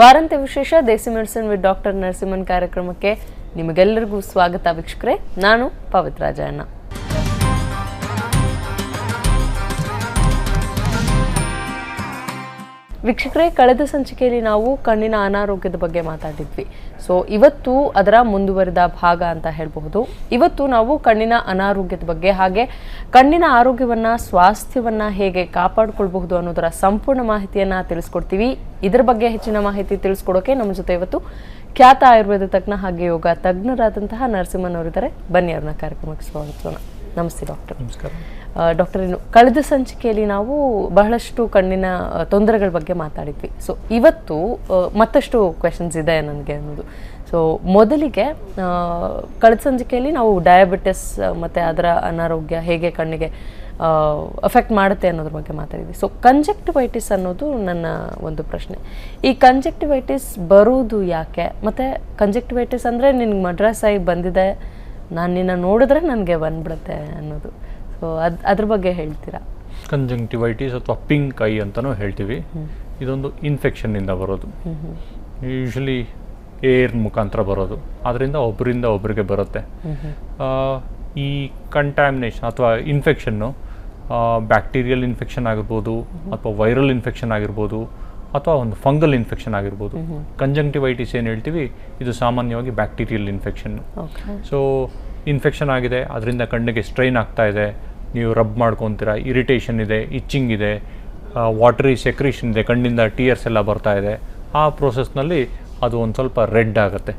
ವಾರಾಂತ್ಯ ವಿಶೇಷ ದೇಸಿ medicine with doctor Narasimhan ಕಾರ್ಯಕ್ರಮಕ್ಕೆ ನಿಮಗೆಲ್ಲರಿಗೂ ಸ್ವಾಗತ ವೀಕ್ಷಕರೇ. ನಾನು ಪವಿತ್ರ ವೀಕ್ಷಕರೇ, ಕಳೆದ ಸಂಚಿಕೆಯಲ್ಲಿ ನಾವು ಕಣ್ಣಿನ ಅನಾರೋಗ್ಯದ ಬಗ್ಗೆ ಮಾತಾಡಿದ್ವಿ. ಸೊ ಇವತ್ತು ಅದರ ಮುಂದುವರಿದ ಭಾಗ ಅಂತ ಹೇಳಬಹುದು. ಇವತ್ತು ನಾವು ಕಣ್ಣಿನ ಅನಾರೋಗ್ಯದ ಬಗ್ಗೆ, ಹಾಗೆ ಕಣ್ಣಿನ ಆರೋಗ್ಯವನ್ನ, ಸ್ವಾಸ್ಥ್ಯವನ್ನ ಹೇಗೆ ಕಾಪಾಡಿಕೊಳ್ಬಹುದು ಅನ್ನೋದರ ಸಂಪೂರ್ಣ ಮಾಹಿತಿಯನ್ನ ತಿಳಿಸ್ಕೊಡ್ತೀವಿ. ಇದರ ಬಗ್ಗೆ ಹೆಚ್ಚಿನ ಮಾಹಿತಿ ತಿಳಿಸ್ಕೊಡೋಕೆ ನಮ್ಮ ಜೊತೆ ಇವತ್ತು ಖ್ಯಾತ ಆಯುರ್ವೇದ ತಜ್ಞ ಹಾಗೆ ಯೋಗ ತಜ್ಞರಾದಂತಹ ನರಸಿಂಹನವರಿದ್ದಾರೆ ಬನ್ನಿ ಅವ್ರನ್ನ ಕಾರ್ಯಕ್ರಮಕ್ಕೆ ಸ್ವಾಗತಿಸೋಣ. ನಮಸ್ತೆ ಡಾಕ್ಟರ್. ನಮಸ್ಕಾರ. ಡಾಕ್ಟರ್ ಏನು ಕಳೆದ ಸಂಚಿಕೆಯಲ್ಲಿ ನಾವು ಬಹಳಷ್ಟು ಕಣ್ಣಿನ ತೊಂದರೆಗಳ ಬಗ್ಗೆ ಮಾತಾಡಿದ್ವಿ. ಸೊ ಇವತ್ತು ಮತ್ತಷ್ಟು ಕ್ವೆಶನ್ಸ್ ಇದೆ ನನಗೆ ಅನ್ನೋದು. ಸೊ ಮೊದಲಿಗೆ ಕಳೆದ ಸಂಚಿಕೆಯಲ್ಲಿ ನಾವು ಡಯಾಬಿಟಿಸ್ ಮತ್ತು ಅದರ ಅನಾರೋಗ್ಯ ಹೇಗೆ ಕಣ್ಣಿಗೆ ಅಫೆಕ್ಟ್ ಮಾಡುತ್ತೆ ಅನ್ನೋದ್ರ ಬಗ್ಗೆ ಮಾತಾಡಿದ್ವಿ. ಸೊ ಕಂಜೆಕ್ಟಿವೈಟಿಸ್ ಅನ್ನೋದು ನನ್ನ ಒಂದು ಪ್ರಶ್ನೆ. ಈ ಕಂಜೆಕ್ಟಿವೈಟಿಸ್ ಬರೋದು ಯಾಕೆ? ಮತ್ತು ಕಂಜೆಕ್ಟಿವೈಟಿಸ್ ಅಂದರೆ ನಿನಗೆ ಮಡ್ರಾಸ್ ಆಗಿ ಬಂದಿದೆ. ನಾನು ನಿನ್ನ ನೋಡಿದ್ರೆ ನನಗೆ ಬಂದ್ಬಿಡುತ್ತೆ ಅನ್ನೋದು. ಸೊ ಅದು ಅದ್ರ ಬಗ್ಗೆ ಹೇಳ್ತೀರಾ? ಕಂಜಂಕ್ಟಿವೈಟಿಸ್ ಅಥವಾ ಪಿಂಕ್ ಐ ಅಂತಲೂ ಹೇಳ್ತೀವಿ. ಇದೊಂದು ಇನ್ಫೆಕ್ಷನ್ನಿಂದ ಬರೋದು. ಯೂಶಲಿ ಏರ್ ಮುಖಾಂತರ ಬರೋದು. ಅದರಿಂದ ಒಬ್ಬರಿಂದ ಒಬ್ಬರಿಗೆ ಬರುತ್ತೆ. ಈ ಕಂಟ್ಯಾಮಿನೇಷನ್ ಅಥವಾ ಇನ್ಫೆಕ್ಷನ್ನು ಬ್ಯಾಕ್ಟೀರಿಯಲ್ ಇನ್ಫೆಕ್ಷನ್ ಆಗಿರ್ಬೋದು ಅಥವಾ ವೈರಲ್ ಇನ್ಫೆಕ್ಷನ್ ಆಗಿರ್ಬೋದು ಅಥವಾ ಒಂದು ಫಂಗಲ್ ಇನ್ಫೆಕ್ಷನ್ ಆಗಿರ್ಬೋದು. ಕಂಜಂಕ್ಟಿವೈಟಿಸ್ ಏನು ಹೇಳ್ತೀವಿ? ಇದು ಸಾಮಾನ್ಯವಾಗಿ bacterial infection okay so infection ಆಗಿದೆ. ಅದರಿಂದ ಕಣ್ಣಿಗೆ ಸ್ಟ್ರೈನ್ ಆಗ್ತಾ ಇದೆ. ನೀವು ರಬ್ ಮಾಡ್ಕೊತೀರಾ ಇರಿಟೇಷನ್ ಇದೆ ಇಚ್ಚಿಂಗ್ ಇದೆ ವಾಟ್ರಿ ಸೆಕ್ರೇಷನ್ ಇದೆ ಕಣ್ಣಿಂದ ಟಿಯರ್ಸ್ ಎಲ್ಲ ಬರ್ತಾ ಇದೆ ಆ ಪ್ರೋಸೆಸ್ನಲ್ಲಿ ಅದು ಒಂದು ಸ್ವಲ್ಪ ರೆಡ್ ಆಗುತ್ತೆ.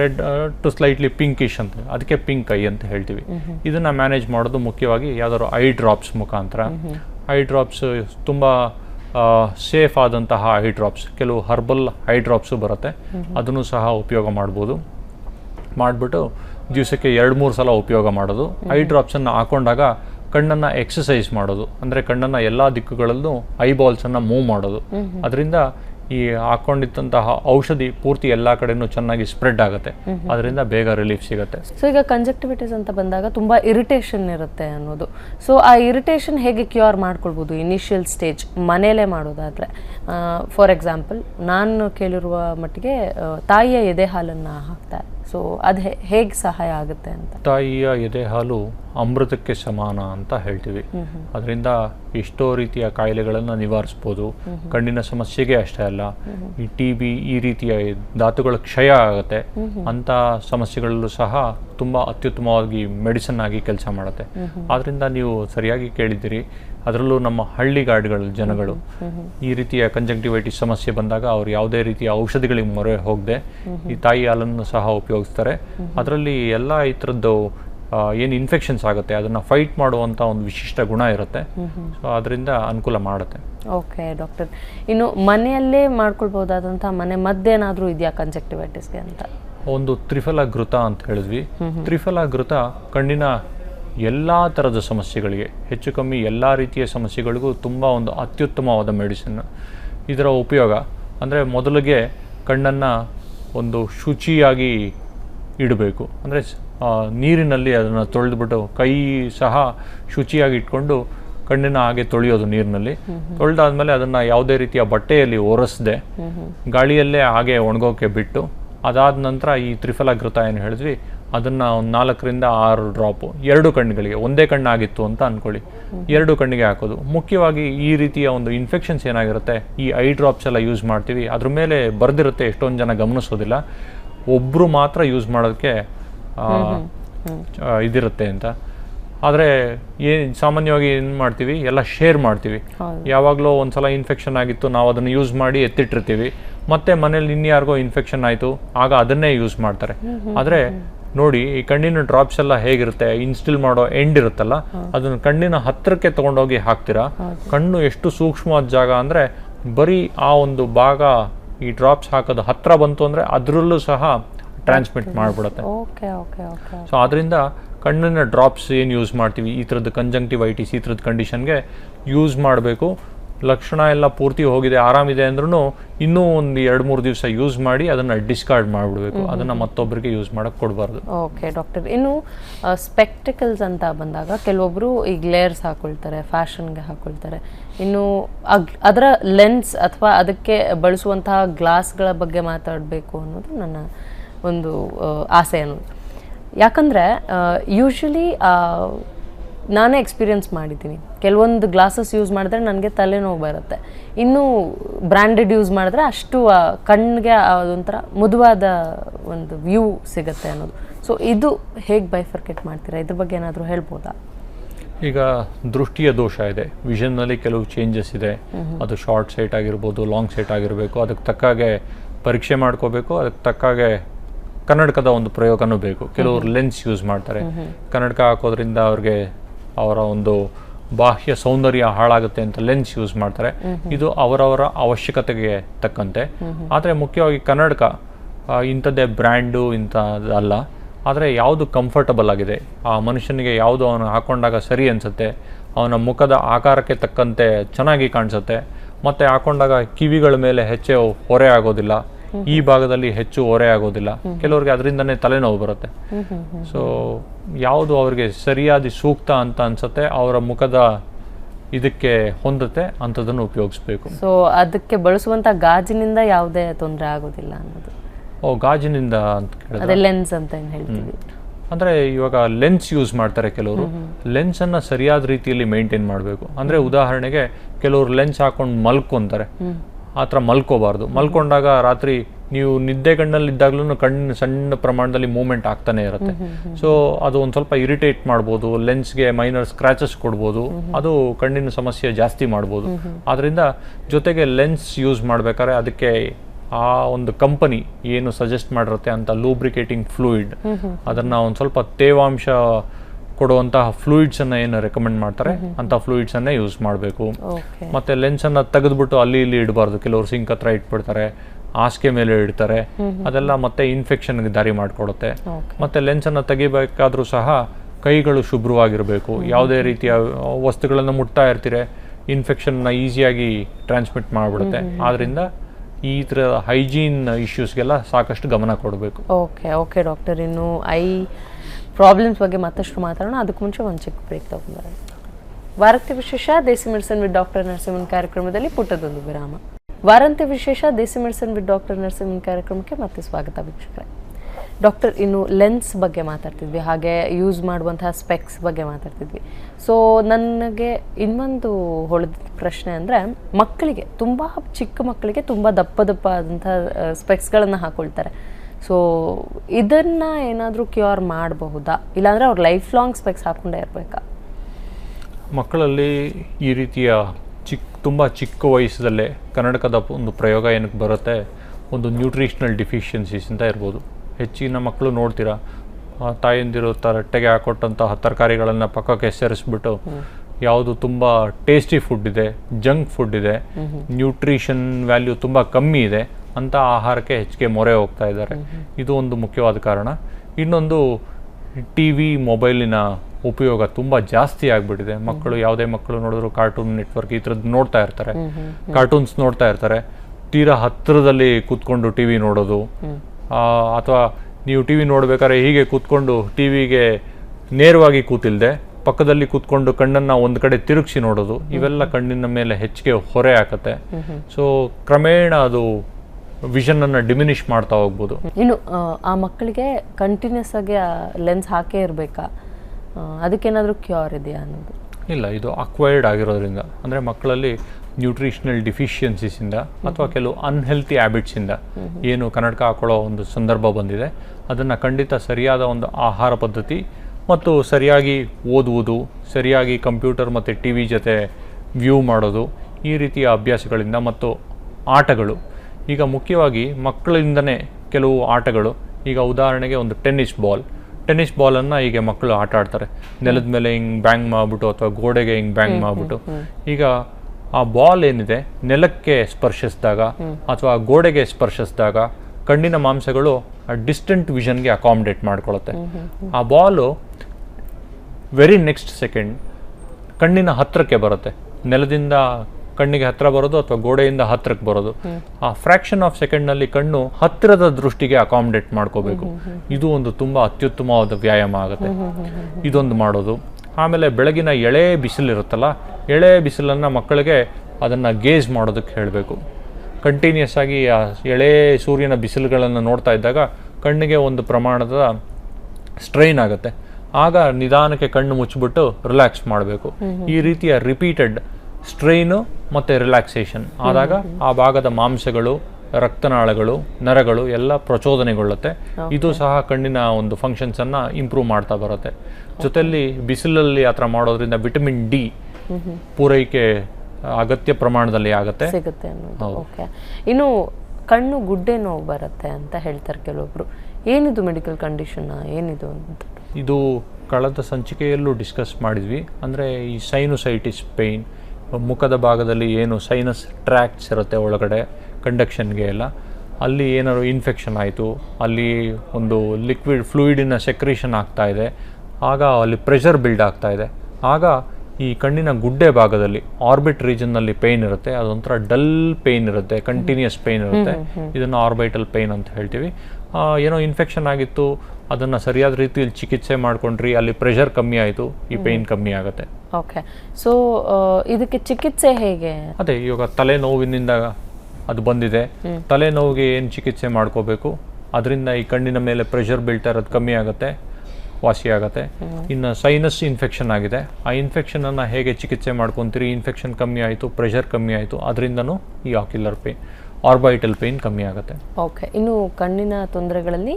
ರೆಡ್ ಟು ಸ್ಲೈಟ್ಲಿ ಪಿಂಕಿಶ್ ಅಂತ ಅದಕ್ಕೆ ಪಿಂಕ್ ಐ ಅಂತ ಹೇಳ್ತೀವಿ. ಇದನ್ನು ಮ್ಯಾನೇಜ್ ಮಾಡೋದು ಮುಖ್ಯವಾಗಿ ಯಾವ್ದಾದ್ರು ಐ ಡ್ರಾಪ್ಸ್ ಮುಖಾಂತರ. ಐ ಡ್ರಾಪ್ಸ್ ತುಂಬ ಸೇಫ್ ಆದಂತಹ ಐ ಡ್ರಾಪ್ಸ್ ಕೆಲವು ಹರ್ಬಲ್ ಐ ಡ್ರಾಪ್ಸು ಬರುತ್ತೆ. ಅದನ್ನು ಸಹ ಉಪಯೋಗ ಮಾಡ್ಬೋದು. ಮಾಡಿಬಿಟ್ಟು ದಿವಸಕ್ಕೆ ಎರಡು ಮೂರು ಸಲ ಉಪಯೋಗ ಮಾಡೋದು. ಐ ಡ್ರಾಪ್ಸನ್ನು ಹಾಕೊಂಡಾಗ ಕಣ್ಣನ್ನು ಎಕ್ಸಸೈಸ್ ಮಾಡೋದು. ಅಂದರೆ ಕಣ್ಣನ್ನು ಎಲ್ಲ ದಿಕ್ಕುಗಳಲ್ಲೂ ಐ ಬಾಲ್ಸನ್ನು ಮೂವ್ ಮಾಡೋದು. ಅದರಿಂದ ಈ ಹಾಕೊಂಡಿದ್ದಂತಹ ಔಷಧಿ ಪೂರ್ತಿ ಎಲ್ಲ ಕಡೆನೂ ಚೆನ್ನಾಗಿ ಸ್ಪ್ರೆಡ್ ಆಗುತ್ತೆ. ಅದರಿಂದ ಬೇಗ ರಿಲೀಫ್ ಸಿಗುತ್ತೆ. ಸೊ ಈಗ ಕಂಜಕ್ಟಿವಿಟೀಸ್ ಅಂತ ಬಂದಾಗ ತುಂಬ ಇರಿಟೇಷನ್ ಇರುತ್ತೆ ಅನ್ನೋದು. ಸೊ ಆ ಇರಿಟೇಷನ್ ಹೇಗೆ ಕ್ಯೂರ್ ಮಾಡ್ಕೊಳ್ಬೋದು? ಇನಿಷಿಯಲ್ ಸ್ಟೇಜ್ ಮನೆಯಲ್ಲೇ ಮಾಡೋದಾದರೆ ಫಾರ್ ಎಕ್ಸಾಂಪಲ್ ನಾನು ಕೇಳಿರುವ ಮಟ್ಟಿಗೆ ತಾಯಿಯ ಎದೆ ಹಾಲನ್ನು ಹಾಕ್ತಾರೆ. ಸೊ ಅದು ಹೇಗೆ ಸಹಾಯ ಆಗುತ್ತೆ ಅಂತ? ತಾಯಿಯ ಎದೆ ಹಾಲು ಅಮೃತಕ್ಕೆ ಸಮಾನ ಅಂತ ಹೇಳ್ತೀವಿ. ಅದರಿಂದ ಎಷ್ಟೋ ರೀತಿಯ ಕಾಯಿಲೆಗಳನ್ನು ನಿವಾರಿಸ್ಬೋದು. ಕಣ್ಣಿನ ಸಮಸ್ಯೆಗೆ ಅಷ್ಟೇ ಅಲ್ಲ ಈ ಟಿ ಬಿ ಈ ರೀತಿಯ ಧಾತುಗಳ ಕ್ಷಯ ಆಗುತ್ತೆ. ಅಂತ ಸಮಸ್ಯೆಗಳಲ್ಲೂ ಸಹ ತುಂಬ ಅತ್ಯುತ್ತಮವಾಗಿ ಮೆಡಿಸನ್ ಆಗಿ ಕೆಲಸ ಮಾಡುತ್ತೆ. ಆದ್ರಿಂದ ನೀವು ಸರಿಯಾಗಿ ಕೇಳಿದ್ದೀರಿ. ಅದರಲ್ಲೂ ನಮ್ಮ ಹಳ್ಳಿಗಾಡುಗಳ ಜನಗಳು ಈ ರೀತಿಯ ಕಂಜಂಕ್ಟಿವೈಟಿಸ್ ಸಮಸ್ಯೆ ಬಂದಾಗ ಅವ್ರು ಯಾವುದೇ ರೀತಿಯ ಔಷಧಿಗಳಿಗೆ ಮೊರೆ ಹೋಗದೆ ಈ ತಾಯಿ ಹಾಲನ್ನು ಸಹ ಉಪಯೋಗಿಸ್ತಾರೆ. ಅದರಲ್ಲಿ ಎಲ್ಲ ಈ ಥರದ್ದು ಏನು ಇನ್ಫೆಕ್ಷನ್ಸ್ ಆಗುತ್ತೆ ಅದನ್ನು ಫೈಟ್ ಮಾಡುವಂಥ ಒಂದು ವಿಶಿಷ್ಟ ಗುಣ ಇರುತ್ತೆ. ಸೊ ಅದರಿಂದ ಅನುಕೂಲ ಮಾಡುತ್ತೆ. Okay doctor. ಇನ್ನು ಮನೆಯಲ್ಲೇ ಮಾಡ್ಕೊಳ್ಬಹುದಾದಂಥ ಮನೆ ಮದ್ದೇನಾದರೂ ಇದೆಯಾ ಕಂಜಕ್ಟಿವೈಟಿಸ್ಗೆ ಅಂತ? ಒಂದು ತ್ರಿಫಲ ಘೃತ ಅಂತ ಹೇಳಿದ್ವಿ. ತ್ರಿಫಲ ಘೃತ ಕಣ್ಣಿನ ಎಲ್ಲ ಥರದ ಸಮಸ್ಯೆಗಳಿಗೆ ಹೆಚ್ಚು ಕಮ್ಮಿ ಎಲ್ಲ ರೀತಿಯ ಸಮಸ್ಯೆಗಳಿಗೂ ತುಂಬ ಒಂದು ಅತ್ಯುತ್ತಮವಾದ ಮೆಡಿಸಿನ್ ಇದರ ಉಪಯೋಗ. ಅಂದರೆ ಮೊದಲಿಗೆ ಕಣ್ಣನ್ನು ಒಂದು ಶುಚಿಯಾಗಿ ಇಡಬೇಕು. ಅಂದರೆ ನೀರಿನಲ್ಲಿ ಅದನ್ನು ತೊಳೆದುಬಿಟ್ಟು ಕೈ ಸಹ ಶುಚಿಯಾಗಿ ಇಟ್ಕೊಂಡು ಕಣ್ಣಿನ ಹಾಗೆ ತೊಳೆಯೋದು ನೀರಿನಲ್ಲಿ. ತೊಳೆದಾದ್ಮೇಲೆ ಅದನ್ನು ಯಾವುದೇ ರೀತಿಯ ಬಟ್ಟೆಯಲ್ಲಿ ಒರೆಸದೆ ಗಾಳಿಯಲ್ಲೇ ಹಾಗೆ ಒಣಗೋಕೆ ಬಿಟ್ಟು ಅದಾದ ನಂತರ ಈ ತ್ರಿಫಲ ಘೃತ ಏನು ಹೇಳಿದ್ವಿ? ಅದನ್ನು ಒಂದು ನಾಲ್ಕರಿಂದ ಆರು ಡ್ರಾಪು ಎರಡು ಕಣ್ಣುಗಳಿಗೆ ಒಂದೇ ಕಣ್ಣಾಗಿತ್ತು ಅಂತ ಅಂದ್ಕೊಳ್ಳಿ ಎರಡು ಕಣ್ಣಿಗೆ ಹಾಕೋದು. ಮುಖ್ಯವಾಗಿ ಈ ರೀತಿಯ ಒಂದು ಇನ್ಫೆಕ್ಷನ್ಸ್ ಏನಾಗಿರುತ್ತೆ ಈ ಐ ಡ್ರಾಪ್ಸ್ ಎಲ್ಲ ಯೂಸ್ ಮಾಡ್ತೀವಿ. ಅದ್ರ ಮೇಲೆ ಬರೆದಿರುತ್ತೆ ಎಷ್ಟೊಂದು ಜನ ಗಮನಿಸೋದಿಲ್ಲ. ಒಬ್ಬರು ಮಾತ್ರ ಯೂಸ್ ಮಾಡೋದಕ್ಕೆ ಇದಿರುತ್ತೆ ಅಂತ. ಆದರೆ ಏನು ಸಾಮಾನ್ಯವಾಗಿ ಏನು ಮಾಡ್ತೀವಿ ಎಲ್ಲ ಶೇರ್ ಮಾಡ್ತೀವಿ. ಯಾವಾಗಲೂ ಯಾವಾಗಲೂ ಒಂದ್ಸಲ ಇನ್ಫೆಕ್ಷನ್ ಆಗಿತ್ತು ನಾವು ಅದನ್ನು ಯೂಸ್ ಮಾಡಿ ಎತ್ತಿಟ್ಟಿರ್ತೀವಿ. ಮತ್ತೆ ಮನೇಲಿ ಇನ್ಯಾರಿಗೋ ಇನ್ಫೆಕ್ಷನ್ ಆಯಿತು ಆಗ ಅದನ್ನೇ ಯೂಸ್ ಮಾಡ್ತಾರೆ. ಆದರೆ ನೋಡಿ ಈ ಕಣ್ಣಿನ ಡ್ರಾಪ್ಸ್ ಎಲ್ಲ ಹೇಗಿರುತ್ತೆ? ಇನ್ಸ್ಟಿಲ್ ಮಾಡೋ ಎಂಡ್ ಇರುತ್ತಲ್ಲ? ಅದನ್ನ ಕಣ್ಣಿನ ಹತ್ತಿರಕ್ಕೆ ತಗೊಂಡೋಗಿ ಹಾಕ್ತೀರಾ? ಕಣ್ಣು ಎಷ್ಟು ಸೂಕ್ಷ್ಮವಾದ ಜಾಗ ಅಂದರೆ ಬರೀ ಆ ಒಂದು ಭಾಗ ಈ ಡ್ರಾಪ್ಸ್ ಹಾಕೋದು ಹತ್ರ ಬಂತು ಅಂದರೆ ಅದರಲ್ಲೂ ಸಹ ಟ್ರಾನ್ಸ್ಮಿಟ್ ಮಾಡಿಬಿಡುತ್ತೆ. ಓಕೆ ಓಕೆ ಓಕೆ ಸೊ ಅದರಿಂದ ಕಣ್ಣಿನ ಡ್ರಾಪ್ಸ್ ಏನು ಯೂಸ್ ಮಾಡ್ತೀವಿ? ಈ ಥರದ್ದು ಕಂಜಂಕ್ಟಿವೈಟಿಸ್ ಈ ಥರದ್ದು ಕಂಡೀಷನ್ಗೆ ಯೂಸ್ ಮಾಡಬೇಕು. ಲಕ್ಷಣ ಎಲ್ಲ ಪೂರ್ತಿ ಹೋಗಿದೆ ಆರಾಮಿದೆ ಅಂದ್ರೂ ಇನ್ನೂ ಒಂದು ಎರಡು ಮೂರು ದಿವಸ ಯೂಸ್ ಮಾಡಿ ಅದನ್ನು ಡಿಸ್ಕಾರ್ಡ್ ಮಾಡಿಬಿಡ್ಬೇಕು. ಅದನ್ನು ಮತ್ತೊಬ್ಬರಿಗೆ ಯೂಸ್ ಮಾಡೋಕ್ಕೆ ಕೊಡಬಾರ್ದು. ಓಕೆ ಡಾಕ್ಟರ್ ಇನ್ನು ಸ್ಪೆಕ್ಟಿಕಲ್ಸ್ ಅಂತ ಬಂದಾಗ ಕೆಲವೊಬ್ಬರು ಈ ಗ್ಲೇರ್ಸ್ ಹಾಕೊಳ್ತಾರೆ ಫ್ಯಾಷನ್ಗೆ ಹಾಕೊಳ್ತಾರೆ. ಇನ್ನು ಅದರ ಲೆನ್ಸ್ ಅಥವಾ ಅದಕ್ಕೆ ಬಳಸುವಂತಹ ಗ್ಲಾಸ್ಗಳ ಬಗ್ಗೆ ಮಾತಾಡಬೇಕು ಅನ್ನೋದು ನನ್ನ ಒಂದು ಆಸೆ ಅನ್ನೋದು. ಯಾಕಂದರೆ ಯೂಶ್ವಲಿ ನಾನೇ ಎಕ್ಸ್ಪೀರಿಯನ್ಸ್ ಮಾಡಿದ್ದೀನಿ. ಕೆಲವೊಂದು ಗ್ಲಾಸಸ್ ಯೂಸ್ ಮಾಡಿದ್ರೆ ನನಗೆ ತಲೆನೋವು ಬರುತ್ತೆ. ಇನ್ನೂ ಬ್ರ್ಯಾಂಡೆಡ್ ಯೂಸ್ ಮಾಡಿದ್ರೆ ಅಷ್ಟು ಕಣ್ಣಿಗೆ ಅದೊಂಥರ ಮೃದುವಾದ ಒಂದು ವ್ಯೂ ಸಿಗುತ್ತೆ ಅನ್ನೋದು. ಸೊ ಇದು ಹೇಗೆ ಬೈಫರ್ಕೇಟ್ ಮಾಡ್ತೀರಾ? ಇದ್ರ ಬಗ್ಗೆ ಏನಾದರೂ ಹೇಳ್ಬೋದಾ? ಈಗ ದೃಷ್ಟಿಯ ದೋಷ ಇದೆ. ವಿಷನ್ನಲ್ಲಿ ಕೆಲವು ಚೇಂಜಸ್ ಇದೆ. ಅದು ಶಾರ್ಟ್ ಸೈಟ್ ಆಗಿರ್ಬೋದು ಲಾಂಗ್ ಸೈಟ್ ಆಗಿರಬೇಕು ಅದಕ್ಕೆ ತಕ್ಕಾಗೆ ಪರೀಕ್ಷೆ ಮಾಡ್ಕೋಬೇಕು ಅದಕ್ಕೆ ತಕ್ಕಾಗೆ ಕನ್ನಡಕದ ಒಂದು ಪ್ರಯೋಗನೂ ಬೇಕು. ಕೆಲವರು ಲೆನ್ಸ್ ಯೂಸ್ ಮಾಡ್ತಾರೆ. ಕನ್ನಡಕ ಹಾಕೋದ್ರಿಂದ ಅವ್ರಿಗೆ ಅವರ ಒಂದು ಬಾಹ್ಯ ಸೌಂದರ್ಯ ಹಾಳಾಗುತ್ತೆ ಅಂತ ಲೆನ್ಸ್ ಯೂಸ್ ಮಾಡ್ತಾರೆ. ಇದು ಅವರವರ ಅವಶ್ಯಕತೆಗೆ ತಕ್ಕಂತೆ. ಆದರೆ ಮುಖ್ಯವಾಗಿ ಕನ್ನಡಕ ಇಂಥದ್ದೇ ಬ್ರ್ಯಾಂಡು ಇಂಥದ್ದಲ್ಲ. ಆದರೆ ಯಾವುದು ಕಂಫರ್ಟಬಲ್ ಆಗಿದೆ? ಆ ಮನುಷ್ಯನಿಗೆ ಯಾವುದು ಅವನು ಹಾಕೊಂಡಾಗ ಸರಿ ಅನಿಸುತ್ತೆ? ಅವನ ಮುಖದ ಆಕಾರಕ್ಕೆ ತಕ್ಕಂತೆ ಚೆನ್ನಾಗಿ ಕಾಣಿಸುತ್ತೆ? ಮತ್ತು ಹಾಕೊಂಡಾಗ ಕಿವಿಗಳ ಮೇಲೆ ಹೆಚ್ಚು ಹೊರೆ ಆಗೋದಿಲ್ಲ. ಈ ಭಾಗದಲ್ಲಿ ಹೆಚ್ಚು ಓರೆ ಆಗೋದಿಲ್ಲ. ಕೆಲವರಿಗೆ ಅದರಿಂದನೇ ತಲೆನೋವು ಬರುತ್ತೆ. ಸೊ ಯಾವುದು ಅವರಿಗೆ ಸರಿಯಾದ ಸೂಕ್ತ ಅಂತ ಅನ್ಸುತ್ತೆ ಅವರ ಮುಖದ ಇದಕ್ಕೆ ಹೊಂದುತ್ತೆ ಅಂಥದ್ದನ್ನು ಉಪಯೋಗಿಸ್ಬೇಕು. ಸೊ ಅದಕ್ಕೆ ಬಳಸುವಂತ ಗಾಜಿನಿಂದ ಯಾವುದೇ ತೊಂದರೆ ಆಗೋದಿಲ್ಲ ಅನ್ನೋದು. ಓ ಗಾಜಿನಿಂದ ಅಂತ ಲೆನ್ಸ್ ಅಂತ ಏನು ಹೇಳ್ತೀವಿ. ಅಂದ್ರೆ ಇವಾಗ ಲೆನ್ಸ್ ಯೂಸ್ ಮಾಡ್ತಾರೆ ಕೆಲವರು. ಲೆನ್ಸ್ ಅನ್ನ ಸರಿಯಾದ ರೀತಿಯಲ್ಲಿ ಮೇಂಟೈನ್ ಮಾಡಬೇಕು. ಅಂದ್ರೆ ಉದಾಹರಣೆಗೆ ಕೆಲವರು ಲೆನ್ಸ್ ಹಾಕೊಂಡು ಮಲ್ಕೊಂತಾರೆ. ಆ ಥರ ಮಲ್ಕೋಬಾರ್ದು. ಮಲ್ಕೊಂಡಾಗ ರಾತ್ರಿ ನೀವು ನಿದ್ದೆ ಕಣ್ಣಲ್ಲಿ ಇದ್ದಾಗ್ಲೂ ಕಣ್ಣಿನ ಸಣ್ಣ ಪ್ರಮಾಣದಲ್ಲಿ ಮೂಮೆಂಟ್ ಆಗ್ತಾನೆ ಇರುತ್ತೆ. ಸೊ ಅದು ಒಂದು ಸ್ವಲ್ಪ ಇರಿಟೇಟ್ ಮಾಡ್ಬೋದು ಲೆನ್ಸ್ಗೆ ಮೈನರ್ ಸ್ಕ್ರಾಚಸ್ ಕೊಡ್ಬೋದು ಅದು ಕಣ್ಣಿನ ಸಮಸ್ಯೆ ಜಾಸ್ತಿ ಮಾಡ್ಬೋದು. ಆದ್ದರಿಂದ ಜೊತೆಗೆ ಲೆನ್ಸ್ ಯೂಸ್ ಮಾಡಬೇಕಾದ್ರೆ ಅದಕ್ಕೆ ಆ ಒಂದು ಕಂಪನಿ ಏನು ಸಜೆಸ್ಟ್ ಮಾಡಿರುತ್ತೆ ಅಂತ ಲೂಬ್ರಿಕೇಟಿಂಗ್ ಫ್ಲೂಯಿಡ್ ಅದನ್ನು ಒಂದು ಸ್ವಲ್ಪ ತೇವಾಂಶ ಕೊಡುವಂತಹ ಫ್ಲೂಯಿಡ್ಸ್ ಅನ್ನ ಏನು ರೆಕಮೆಂಡ್ ಮಾಡ್ತಾರೆ ಅಂತ ಫ್ಲೂಯಿಡ್ಸ್ ಅನ್ನೇ ಯೂಸ್ ಮಾಡಬೇಕು. ಮತ್ತೆ ಲೆನ್ಸ್ ಅನ್ನ ತೆಗೆದ್ಬಿಟ್ಟು ಅಲ್ಲಿ ಇಲ್ಲಿ ಇಡಬಾರ್ದು. ಕೆಲವರು ಸಿಂಕ್ ಹತ್ರ ಇಟ್ಬಿಡ್ತಾರೆ ಹಾಸಿಗೆ ಮೇಲೆ ಇಡ್ತಾರೆ. ಅದೆಲ್ಲ ಮತ್ತೆ ಇನ್ಫೆಕ್ಷನ್ಗೆ ದಾರಿ ಮಾಡಿಕೊಡುತ್ತೆ. ಮತ್ತೆ ಲೆನ್ಸ್ ಅನ್ನ ತೆಗಿಬೇಕಾದ್ರೂ ಸಹ ಕೈಗಳು ಶುಭ್ರವಾಗಿರಬೇಕು. ಯಾವುದೇ ರೀತಿಯ ವಸ್ತುಗಳನ್ನು ಮುಟ್ತಾ ಇರ್ತೀರಿ ಇನ್ಫೆಕ್ಷನ್ನ ಈಸಿಯಾಗಿ ಟ್ರಾನ್ಸ್ಮಿಟ್ ಮಾಡಿಬಿಡುತ್ತೆ. ಆದ್ರಿಂದ ಈ ಥರ ಹೈಜೀನ್ ಇಶ್ಯೂಸ್ಗೆಲ್ಲ ಸಾಕಷ್ಟು ಗಮನ ಕೊಡಬೇಕು. Okay okay doctor. ಇನ್ನು ಐ ಪ್ರಾಬ್ಲಮ್ಸ್ ಬಗ್ಗೆ ಮತ್ತಷ್ಟು ಮಾತಾಡೋಣ. ಅದಕ್ಕೆ ಮುಂಚೆ ಒಂದು ಚಿಕ್ಕ ಬ್ರೇಕ್ ತಗೊಂಡ್ಬರೋಣ. ವಾರಂತಿ ವಿಶೇಷ, desi medicine with doctor Narasimhan ಕಾರ್ಯಕ್ರಮದಲ್ಲಿ ಪುಟ್ಟದೊಂದು ವಿರಾಮ. ವಾರಾಂತ್ಯ ವಿಶೇಷ, desi medicine with doctor Narasimhan ಕಾರ್ಯಕ್ರಮಕ್ಕೆ ಮತ್ತೆ ಸ್ವಾಗತ ವೀಕ್ಷಕರೇ. ಡಾಕ್ಟರ್, ಇನ್ನು ಲೆನ್ಸ್ ಬಗ್ಗೆ ಮಾತಾಡ್ತಿದ್ವಿ, ಹಾಗೆ ಯೂಸ್ ಮಾಡುವಂತಹ ಸ್ಪೆಕ್ಸ್ ಬಗ್ಗೆ ಮಾತಾಡ್ತಿದ್ವಿ. ಸೊ ನನಗೆ ಇನ್ನೊಂದು ಹೊಳೆದ ಪ್ರಶ್ನೆ ಅಂದರೆ, ಮಕ್ಕಳಿಗೆ, ತುಂಬ ಚಿಕ್ಕ ಮಕ್ಕಳಿಗೆ ತುಂಬ ದಪ್ಪ ದಪ್ಪ ಆದಂಥ ಸ್ಪೆಕ್ಸ್ಗಳನ್ನು ಹಾಕೊಳ್ತಾರೆ. ಸೊ ಇದನ್ನು ಏನಾದರೂ ಕ್ಯೂರ್ ಮಾಡಬಹುದಾ? ಇಲ್ಲಾಂದರೆ ಅವ್ರು ಲೈಫ್ ಲಾಂಗ್ ಸ್ಪೆಕ್ಸ್ ಹಾಕ್ಕೊಂಡೇ ಇರಬೇಕಾ? ಮಕ್ಕಳಲ್ಲಿ ಈ ರೀತಿಯ ಚಿಕ್ಕ ತುಂಬ ಚಿಕ್ಕ ವಯಸ್ಸದಲ್ಲೇ ಕನ್ನಡಕದ ಒಂದು ಪ್ರಯೋಗ ಏನಕ್ಕೆ ಬರುತ್ತೆ? ಒಂದು ನ್ಯೂಟ್ರಿಷನಲ್ ಡಿಫಿಷಿಯನ್ಸೀಸ್ ಅಂತ ಇರ್ಬೋದು. ಹೆಚ್ಚಿನ ಮಕ್ಕಳು ನೋಡ್ತೀರಾ? ತಾಯಿಂದಿರೋ ತರಟ್ಟೆಗೆ ಹಾಕೊಟ್ಟಂತಹ ತರಕಾರಿಗಳನ್ನು ಪಕ್ಕಕ್ಕೆ ಸೇರಿಸ್ಬಿಟ್ಟು ಯಾವುದು ತುಂಬ ಟೇಸ್ಟಿ ಫುಡ್ ಇದೆ ಜಂಕ್ ಫುಡ್ ಇದೆ ನ್ಯೂಟ್ರಿಷನ್ ವ್ಯಾಲ್ಯೂ ತುಂಬ ಕಮ್ಮಿ ಇದೆ. ಅಂತ ಆಹಾರಕ್ಕೆ ಹೆಚ್ಚಿಗೆ ಮೊರೆ ಹೋಗ್ತಾ ಇದ್ದಾರೆ. ಇದು ಒಂದು ಮುಖ್ಯವಾದ ಕಾರಣ. ಇನ್ನೊಂದು ಟಿ ವಿ ಮೊಬೈಲಿನ ಉಪಯೋಗ ತುಂಬ ಜಾಸ್ತಿ ಆಗಿಬಿಟ್ಟಿದೆ. ಮಕ್ಕಳು ಯಾವುದೇ ಮಕ್ಕಳು ನೋಡಿದ್ರು ಕಾರ್ಟೂನ್ ನೆಟ್ವರ್ಕ್ ಈ ಥರದ್ದು ನೋಡ್ತಾ ಇರ್ತಾರೆ. ಕಾರ್ಟೂನ್ಸ್ ನೋಡ್ತಾ ಇರ್ತಾರೆ. ತೀರಾ ಹತ್ತಿರದಲ್ಲಿ ಕೂತ್ಕೊಂಡು ಟಿ ವಿ ನೋಡೋದು ಅಥವಾ ನೀವು ಟಿ ವಿ ನೋಡಬೇಕಾದ್ರೆ ಹೀಗೆ ಕೂತ್ಕೊಂಡು ಟಿ ವಿಗೆ ನೇರವಾಗಿ ಕೂತಿಲ್ದೆ ಪಕ್ಕದಲ್ಲಿ ಕೂತ್ಕೊಂಡು ಕಣ್ಣನ್ನು ಒಂದು ಕಡೆ ತಿರುಗಿಸಿ ನೋಡೋದು. ಇವೆಲ್ಲ ಕಣ್ಣಿನ ಮೇಲೆ ಹೆಚ್ಚಿಗೆ ಹೊರೆ ಹಾಕತ್ತೆ. ಸೊ ಕ್ರಮೇಣ ಅದು ವಿಷನ್ ಅನ್ನ ಡಿಮಿನಿಷ್ ಮಾಡ್ತಾ ಹೋಗ್ಬೋದು. ಇನ್ನು ಆ, ಆ ಮಕ್ಕಳಿಗೆ ಕಂಟಿನ್ಯೂಸ್ ಆಗಿ ಲೆನ್ಸ್ ಹಾಕೇ ಇರಬೇಕಾ? ಅದಕ್ಕೇನಾದರೂ ಕ್ಯೂರ್ ಇದೆಯಾ ಅನ್ನೋದು? ಇಲ್ಲ ಇದು ಅಕ್ವೈರ್ಡ್ ಆಗಿರೋದ್ರಿಂದ. ಅಂದರೆ ಮಕ್ಕಳಲ್ಲಿ ನ್ಯೂಟ್ರಿಷನಲ್ ಡಿಫಿಷಿಯನ್ಸೀಸಿಂದ ಅಥವಾ ಕೆಲವು ಅನ್ಹೆಲ್ತಿ ಹ್ಯಾಬಿಟ್ಸಿಂದ ಏನು ಕನ್ನಡಕ ಹಾಕೊಳ್ಳೋ ಒಂದು ಸಂದರ್ಭ ಬಂದಿದೆ. ಅದನ್ನು ಖಂಡಿತ ಸರಿಯಾದ ಒಂದು ಆಹಾರ ಪದ್ಧತಿ ಮತ್ತು ಸರಿಯಾಗಿ ಓದುವುದು ಸರಿಯಾಗಿ ಕಂಪ್ಯೂಟರ್ ಮತ್ತು ಟಿ ವಿ ಜೊತೆ ವ್ಯೂ ಮಾಡೋದು ಈ ರೀತಿಯ ಅಭ್ಯಾಸಗಳಿಂದ ಮತ್ತು ಆಟಗಳು ಈಗ ಮುಖ್ಯವಾಗಿ ಮಕ್ಕಳಿಂದನೇ ಕೆಲವು ಆಟಗಳು. ಈಗ ಉದಾಹರಣೆಗೆ ಒಂದು ಟೆನ್ನಿಸ್ ಬಾಲ್. ಟೆನ್ನಿಸ್ ಬಾಲನ್ನು ಈಗ ಮಕ್ಕಳು ಆಟ ಆಡ್ತಾರೆ. ನೆಲದ ಮೇಲೆ ಹಿಂಗೆ ಬ್ಯಾಂಗ್ ಮಾಡಿಬಿಟ್ಟು ಅಥವಾ ಗೋಡೆಗೆ ಹಿಂಗೆ ಬ್ಯಾಂಗ್ ಮಾಡಿಬಿಟ್ಟು. ಈಗ ಆ ಬಾಲ್ ಏನಿದೆ ನೆಲಕ್ಕೆ ಸ್ಪರ್ಶಿಸಿದಾಗ ಅಥವಾ ಗೋಡೆಗೆ ಸ್ಪರ್ಶಿಸಿದಾಗ ಕಣ್ಣಿನ ಮಾಂಸಗಳು ಆ ಡಿಸ್ಟೆಂಟ್ ವಿಷನ್ಗೆ ಅಕಾಮಿಡೇಟ್ ಮಾಡ್ಕೊಳ್ಳುತ್ತೆ. ಆ ಬಾಲು ವೆರಿ ನೆಕ್ಸ್ಟ್ ಸೆಕೆಂಡ್ ಕಣ್ಣಿನ ಹತ್ತಿರಕ್ಕೆ ಬರುತ್ತೆ. ನೆಲದಿಂದ ಕಣ್ಣಿಗೆ ಹತ್ತಿರ ಬರೋದು ಅಥವಾ ಗೋಡೆಯಿಂದ ಹತ್ತಿರಕ್ಕೆ ಬರೋದು. ಆ ಫ್ರ್ಯಾಕ್ಷನ್ ಆಫ್ ಸೆಕೆಂಡ್ನಲ್ಲಿ ಕಣ್ಣು ಹತ್ತಿರದ ದೃಷ್ಟಿಗೆ ಅಕಾಮಿಡೇಟ್ ಮಾಡ್ಕೋಬೇಕು. ಇದು ಒಂದು ತುಂಬ ಅತ್ಯುತ್ತಮವಾದ ವ್ಯಾಯಾಮ ಆಗುತ್ತೆ. ಇದೊಂದು ಮಾಡೋದು. ಆಮೇಲೆ ಬೆಳಗಿನ ಎಳೆ ಬಿಸಿಲಿರುತ್ತಲ್ಲ ಎಳೆ ಬಿಸಿಲನ್ನು ಮಕ್ಕಳಿಗೆ ಅದನ್ನು ಗೇಜ್ ಮಾಡೋದಕ್ಕೆ ಹೇಳಬೇಕು. ಕಂಟಿನ್ಯೂಸ್ ಆಗಿ ಆ ಎಳೆ ಸೂರ್ಯನ ಬಿಸಿಲುಗಳನ್ನು ನೋಡ್ತಾ ಇದ್ದಾಗ ಕಣ್ಣಿಗೆ ಒಂದು ಪ್ರಮಾಣದ ಸ್ಟ್ರೈನ್ ಆಗುತ್ತೆ. ಆಗ ನಿಧಾನಕ್ಕೆ ಕಣ್ಣು ಮುಚ್ಚಿಬಿಟ್ಟು ರಿಲ್ಯಾಕ್ಸ್ ಮಾಡಬೇಕು. ಈ ರೀತಿಯ ರಿಪೀಟೆಡ್ ಸ್ಟ್ರೈನು ಮತ್ತು ರಿಲ್ಯಾಕ್ಸೇಷನ್ ಆದಾಗ ಆ ಭಾಗದ ಮಾಂಸಗಳು ರಕ್ತನಾಳಗಳು ನರಗಳು ಎಲ್ಲ ಪ್ರಚೋದನೆಗೊಳ್ಳುತ್ತೆ. ಇದು ಸಹ ಕಣ್ಣಿನ ಒಂದು ಫಂಕ್ಷನ್ಸನ್ನು ಇಂಪ್ರೂವ್ ಮಾಡ್ತಾ ಬರುತ್ತೆ. ಜೊತೆಯಲ್ಲಿ ಬಿಸಿಲಲ್ಲಿ ಆ ಥರ ಮಾಡೋದ್ರಿಂದ ವಿಟಮಿನ್ ಡಿ ಪೂರೈಕೆ ಅಗತ್ಯ ಪ್ರಮಾಣದಲ್ಲಿ ಆಗುತ್ತೆ. ಸಿಗುತ್ತೆ ಓಕೆ ಇನ್ನು ಕಣ್ಣು ಗುಡ್ಡೆ ನೋವು ಬರುತ್ತೆ ಅಂತ ಹೇಳ್ತಾರೆ ಕೆಲವೊಬ್ರು. ಏನಿದು ಮೆಡಿಕಲ್ ಕಂಡೀಷನ್ ಏನಿದು ಅಂತ? ಇದು ಕಳೆದ ಸಂಚಿಕೆಯಲ್ಲೂ ಡಿಸ್ಕಸ್ ಮಾಡಿದ್ವಿ. ಅಂದರೆ ಈ ಸೈನುಸೈಟಿಸ್ ಪೇಯ್ನ್ ಮುಖದ ಭಾಗದಲ್ಲಿ ಏನು ಸೈನಸ್ ಟ್ರ್ಯಾಕ್ಟ್ಸ್ ಇರುತ್ತೆ ಒಳಗಡೆ ಕಂಡಕ್ಷನ್ಗೆ ಎಲ್ಲ ಅಲ್ಲಿ ಏನಾದ್ರು ಇನ್ಫೆಕ್ಷನ್ ಆಯಿತು ಅಲ್ಲಿ ಒಂದು ಲಿಕ್ವಿಡ್ ಫ್ಲೂಯಿಡಿನ ಸೆಕ್ರೇಷನ್ ಆಗ್ತಾ ಇದೆ ಆಗ ಅಲ್ಲಿ ಪ್ರೆಷರ್ ಬಿಲ್ಡ್ ಆಗ್ತಾ ಇದೆ. ಆಗ ಈ ಕಣ್ಣಿನ ಗುಡ್ಡೆ ಭಾಗದಲ್ಲಿ ಆರ್ಬಿಟ್ ರೀಜನ್ನಲ್ಲಿ ಪೇಯ್ನ್ ಇರುತ್ತೆ ಅದೊಂಥರ ಡಲ್ ಪೇಯ್ನ್ ಇರುತ್ತೆ ಕಂಟಿನ್ಯೂಸ್ ಪೇಯ್ನ್ ಇರುತ್ತೆ. ಇದನ್ನು ಆರ್ಬೈಟಲ್ ಪೇಯ್ನ್ ಅಂತ ಹೇಳ್ತೀವಿ. ಏನೋ ಇನ್ಫೆಕ್ಷನ್ ಆಗಿತ್ತು ಅದನ್ನು ಸರಿಯಾದ ರೀತಿಯಲ್ಲಿ ಚಿಕಿತ್ಸೆ ಮಾಡ್ಕೊಂಡ್ರಿ ಅಲ್ಲಿ ಪ್ರೆಷರ್ ಕಮ್ಮಿ ಆಯಿತು ಈ ಪೇಯ್ನ್ ಕಮ್ಮಿ ಆಗುತ್ತೆ. ಓಕೆ ಸೊ ಇದಕ್ಕೆ ಚಿಕಿತ್ಸೆ ಹೇಗೆ? ಅದೇ ಇವಾಗ ತಲೆನೋವಿನಿಂದ ಅದು ಬಂದಿದೆ. ತಲೆನೋವಿಗೆ ಏನು ಚಿಕಿತ್ಸೆ ಮಾಡ್ಕೋಬೇಕು? ಅದರಿಂದ ಈ ಕಣ್ಣಿನ ಮೇಲೆ ಪ್ರೆಷರ್ ಬೀಳ್ತಾ ಇರೋದು ಕಮ್ಮಿ ಆಗುತ್ತೆ ವಾಸಿ ಆಗುತ್ತೆ. ಇನ್ನು ಸೈನಸ್ ಇನ್ಫೆಕ್ಷನ್ ಆಗಿದೆ. ಆ ಇನ್ಫೆಕ್ಷನನ್ನು ಹೇಗೆ ಚಿಕಿತ್ಸೆ ಮಾಡ್ಕೊತೀರಿ? ಇನ್ಫೆಕ್ಷನ್ ಕಮ್ಮಿ ಆಯಿತು ಪ್ರೆಷರ್ ಕಮ್ಮಿ ಆಯಿತು ಅದರಿಂದನೂ ಈ ಆಕ್ಯುಲರ್ ಪೇನ್ ಆರ್ಬೈಟಲ್ ಪೇನ್ ಕಮ್ಮಿ ಆಗುತ್ತೆ. ಓಕೆ ಇನ್ನು ಕಣ್ಣಿನ ತೊಂದರೆಗಳಲ್ಲಿ